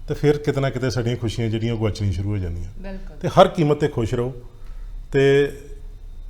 ਤੇ ਫਿਰ ਕਿਤੇ ਨਾ ਕਿਤੇ ਸਾਡੀਆਂ ਖੁਸ਼ੀਆਂ ਜਿਹੜੀਆਂ ਉਹ ਗੁਆਚਣੀਆਂ ਸ਼ੁਰੂ ਹੋ ਜਾਂਦੀਆਂ। ਤੇ ਹਰ ਕੀਮਤ ਤੇ ਖੁਸ਼ ਰਹੋ ਤੇ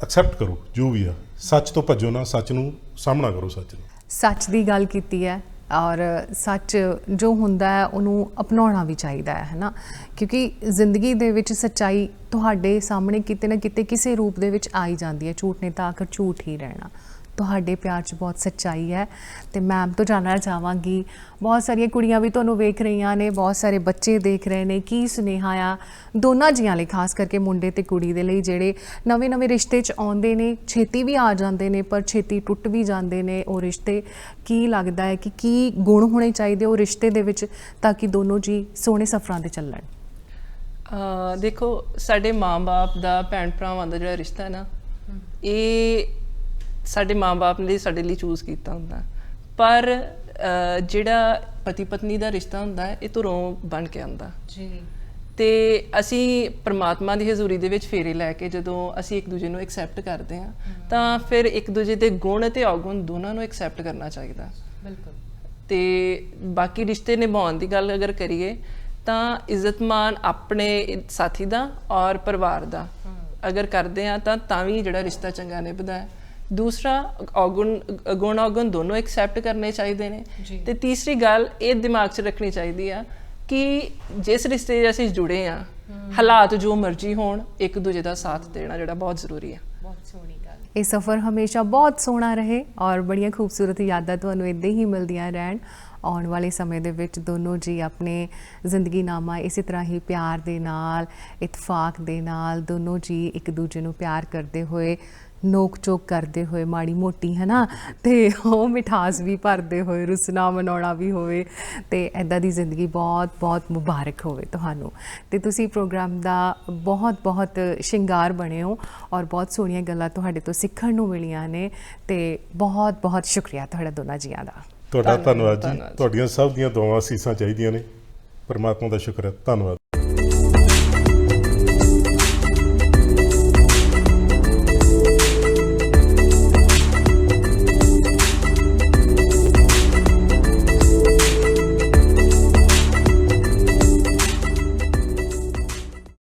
ਐਕਸੈਪਟ ਕਰੋ ਜੋ ਵੀ ਆ। ਸੱਚ ਤੋਂ ਭੱਜੋ ਨਾ ਸੱਚ ਨੂੰ ਸਾਹਮਣਾ ਕਰੋ ਸੱਚ ਨੂੰ। ਸੱਚ ਦੀ ਗੱਲ ਕੀਤੀ ਹੈ ਔਰ ਸੱਚ ਜੋ ਹੁੰਦਾ ਹੈ ਉਹਨੂੰ ਅਪਣਾਉਣਾ ਵੀ ਚਾਹੀਦਾ ਹੈ ਹੈਨਾ? ਕਿਉਂਕਿ ਜ਼ਿੰਦਗੀ ਦੇ ਵਿੱਚ ਸੱਚਾਈ ਤੁਹਾਡੇ ਸਾਹਮਣੇ ਕਿਤੇ ਨਾ ਕਿਤੇ ਕਿਸੇ ਰੂਪ ਦੇ ਵਿੱਚ ਆਈ ਜਾਂਦੀ ਹੈ। ਝੂਠ ਨੇ ਤਾਂ ਆਖਰ ਝੂਠ ਹੀ ਰਹਿਣਾ। ਤੁਹਾਡੇ ਪਿਆਰ 'ਚ ਬਹੁਤ ਸੱਚਾਈ ਹੈ ਤੇ ਮੈਮ ਤੋਂ ਜਾਣਨਾ ਚਾਹਾਂਗੀ। ਬਹੁਤ ਸਾਰੀਆਂ ਕੁੜੀਆਂ ਵੀ ਤੁਹਾਨੂੰ ਵੇਖ ਰਹੀਆਂ ਨੇ ਬਹੁਤ ਸਾਰੇ ਬੱਚੇ ਦੇਖ ਰਹੇ ਨੇ ਕੀ ਸੁਨੇਹਾ ਆ। ਦੋਨਾਂ ਜੀਆਂ ਲਈ ਖਾਸ ਕਰਕੇ ਮੁੰਡੇ ਤੇ ਕੁੜੀ ਦੇ ਲਈ ਜਿਹੜੇ ਨਵੇਂ-ਨਵੇਂ ਰਿਸ਼ਤੇ 'ਚ ਆਉਂਦੇ ਨੇ ਛੇਤੀ ਵੀ ਆ ਜਾਂਦੇ ਨੇ ਪਰ ਛੇਤੀ ਟੁੱਟ ਵੀ ਜਾਂਦੇ ਨੇ ਉਹ ਰਿਸ਼ਤੇ। ਕੀ ਲੱਗਦਾ ਹੈ ਕਿ ਕੀ ਗੁਣ ਹੋਣੇ ਚਾਹੀਦੇ ਉਹ ਰਿਸ਼ਤੇ ਦੇ ਵਿੱਚ ਤਾਂ ਕਿ ਦੋਨੋਂ ਜੀ ਸੋਹਣੇ ਸਫ਼ਰਾਂ ਤੇ ਚੱਲਣ? ਦੇਖੋ ਸਾਡੇ ਮਾਂ-ਬਾਪ ਦਾ ਭੈਣ ਭਰਾਵਾਂ ਦਾ ਜਿਹੜਾ ਰਿਸ਼ਤਾ ਹੈ ਨਾ ਇਹ ਸਾਡੇ ਮਾਂ-ਬਾਪ ਨੇ ਸਾਡੇ ਲਈ ਚੂਜ਼ ਕੀਤਾ ਹੁੰਦਾ। ਪਰ ਜਿਹੜਾ ਪਤੀ ਪਤਨੀ ਦਾ ਰਿਸ਼ਤਾ ਹੁੰਦਾ ਹੈ ਇਹ ਧੁਰੋਂ ਬਣ ਕੇ ਆਉਂਦਾ। ਜੀ। ਤੇ ਅਸੀਂ ਪ੍ਰਮਾਤਮਾ ਦੀ ਹਜ਼ੂਰੀ ਦੇ ਵਿੱਚ ਫੇਰੇ ਲੈ ਕੇ ਜਦੋਂ ਅਸੀਂ ਇੱਕ ਦੂਜੇ ਨੂੰ ਐਕਸੈਪਟ ਕਰਦੇ ਹਾਂ ਤਾਂ ਫਿਰ ਇੱਕ ਦੂਜੇ ਦੇ ਗੁਣ ਤੇ ਔਗੁਣ ਦੋਨਾਂ ਨੂੰ ਐਕਸੈਪਟ ਕਰਨਾ ਚਾਹੀਦਾ। ਬਿਲਕੁਲ। ਤੇ ਬਾਕੀ ਰਿਸ਼ਤੇ ਨਿਭਾਉਣ ਦੀ ਗੱਲ ਅਗਰ ਕਰੀਏ ਤਾਂ ਇੱਜ਼ਤਮਾਨ ਆਪਣੇ ਸਾਥੀ ਦਾ ਔਰ ਪਰਿਵਾਰ ਦਾ। ਅਗਰ ਕਰਦੇ ਆ ਤਾਂ ਤਾਂ ਵੀ ਜਿਹੜਾ ਰਿਸ਼ਤਾ ਚੰਗਾ ਨਿਭਦਾ ਹੈ। ਦੂਸਰਾ ਔਗੁਣ ਗੁਣ ਔਗੁਣ ਦੋਨੋਂ ਐਕਸੈਪਟ ਕਰਨੇ ਚਾਹੀਦੇ ਨੇ। ਤੇ ਤੀਸਰੀ ਗੱਲ ਇਹ ਦਿਮਾਗ 'ਚ ਰੱਖਣੀ ਚਾਹੀਦੀ ਆ ਕਿ ਜਿਸ ਰਿਸ਼ਤੇ 'ਚ ਅਸੀਂ ਜੁੜੇ ਆ ਹਾਲਾਤ ਜੋ ਮਰਜ਼ੀ ਹੋਣ ਇੱਕ ਦੂਜੇ ਦਾ ਸਾਥ ਦੇਣਾ ਜਿਹੜਾ ਬਹੁਤ ਜ਼ਰੂਰੀ ਆ। ਬਹੁਤ ਸੋਹਣੀ ਗੱਲ। ਇਹ ਸਫ਼ਰ ਹਮੇਸ਼ਾ ਬਹੁਤ ਸੋਹਣਾ ਰਹੇ ਔਰ ਬੜੀਆਂ ਖੂਬਸੂਰਤ ਯਾਦਾਂ ਤੁਹਾਨੂੰ ਇਦਾਂ ਹੀ ਮਿਲਦੀਆਂ ਰਹਿਣ। ਆਉਣ ਵਾਲੇ ਸਮੇਂ ਦੇ ਵਿੱਚ ਦੋਨੋਂ ਜੀ ਆਪਣੇ ਜ਼ਿੰਦਗੀ ਨਾਮਾ ਇਸੇ ਤਰ੍ਹਾਂ ਹੀ ਪਿਆਰ ਦੇ ਨਾਲ ਇਤਫਾਕ ਦੇ ਨਾਲ ਦੋਨੋਂ ਜੀ ਇੱਕ ਦੂਜੇ ਨੂੰ ਪਿਆਰ ਕਰਦੇ ਹੋਏ ਨੋਕ ਚੋਕ ਕਰਦੇ ਹੋਏ ਮਾੜੀ ਮੋਟੀ ਹੈ ਨਾ ਤੇ ਉਹ ਮਿਠਾਸ ਵੀ ਭਰਦੇ ਹੋਏ ਰੁਸਨਾ ਮਨਾਉਣਾ ਵੀ ਹੋਵੇ ਤੇ ਐਦਾਂ ਦੀ ਜ਼ਿੰਦਗੀ ਬਹੁਤ ਬਹੁਤ ਮੁਬਾਰਕ ਹੋਵੇ ਤੁਹਾਨੂੰ। ਤੇ ਤੁਸੀਂ ਪ੍ਰੋਗਰਾਮ ਦਾ ਬਹੁਤ ਬਹੁਤ ਸ਼ਿੰਗਾਰ ਬਣੇ ਹੋ ਔਰ ਬਹੁਤ ਸੋਹਣੀਆਂ ਗੱਲਾਂ ਤੁਹਾਡੇ ਤੋਂ ਸਿੱਖਣ ਨੂੰ ਮਿਲੀਆਂ ਨੇ ਤੇ ਬਹੁਤ ਬਹੁਤ ਸ਼ੁਕਰੀਆ ਤੁਹਾਡਾ ਦੋਨਾਂ ਜੀਆਂ ਦਾ। ਤੁਹਾਡਾ ਧੰਨਵਾਦ, ਜੀ। ਤੁਹਾਡੀਆਂ ਸਭ ਦੀਆਂ ਦੁਆਵਾਂ ਸੀਸਾਂ ਚਾਹੀਦੀਆਂ ਨੇ। ਪਰਮਾਤਮਾ ਦਾ ਸ਼ੁਕਰ ਹੈ। ਧੰਨਵਾਦ।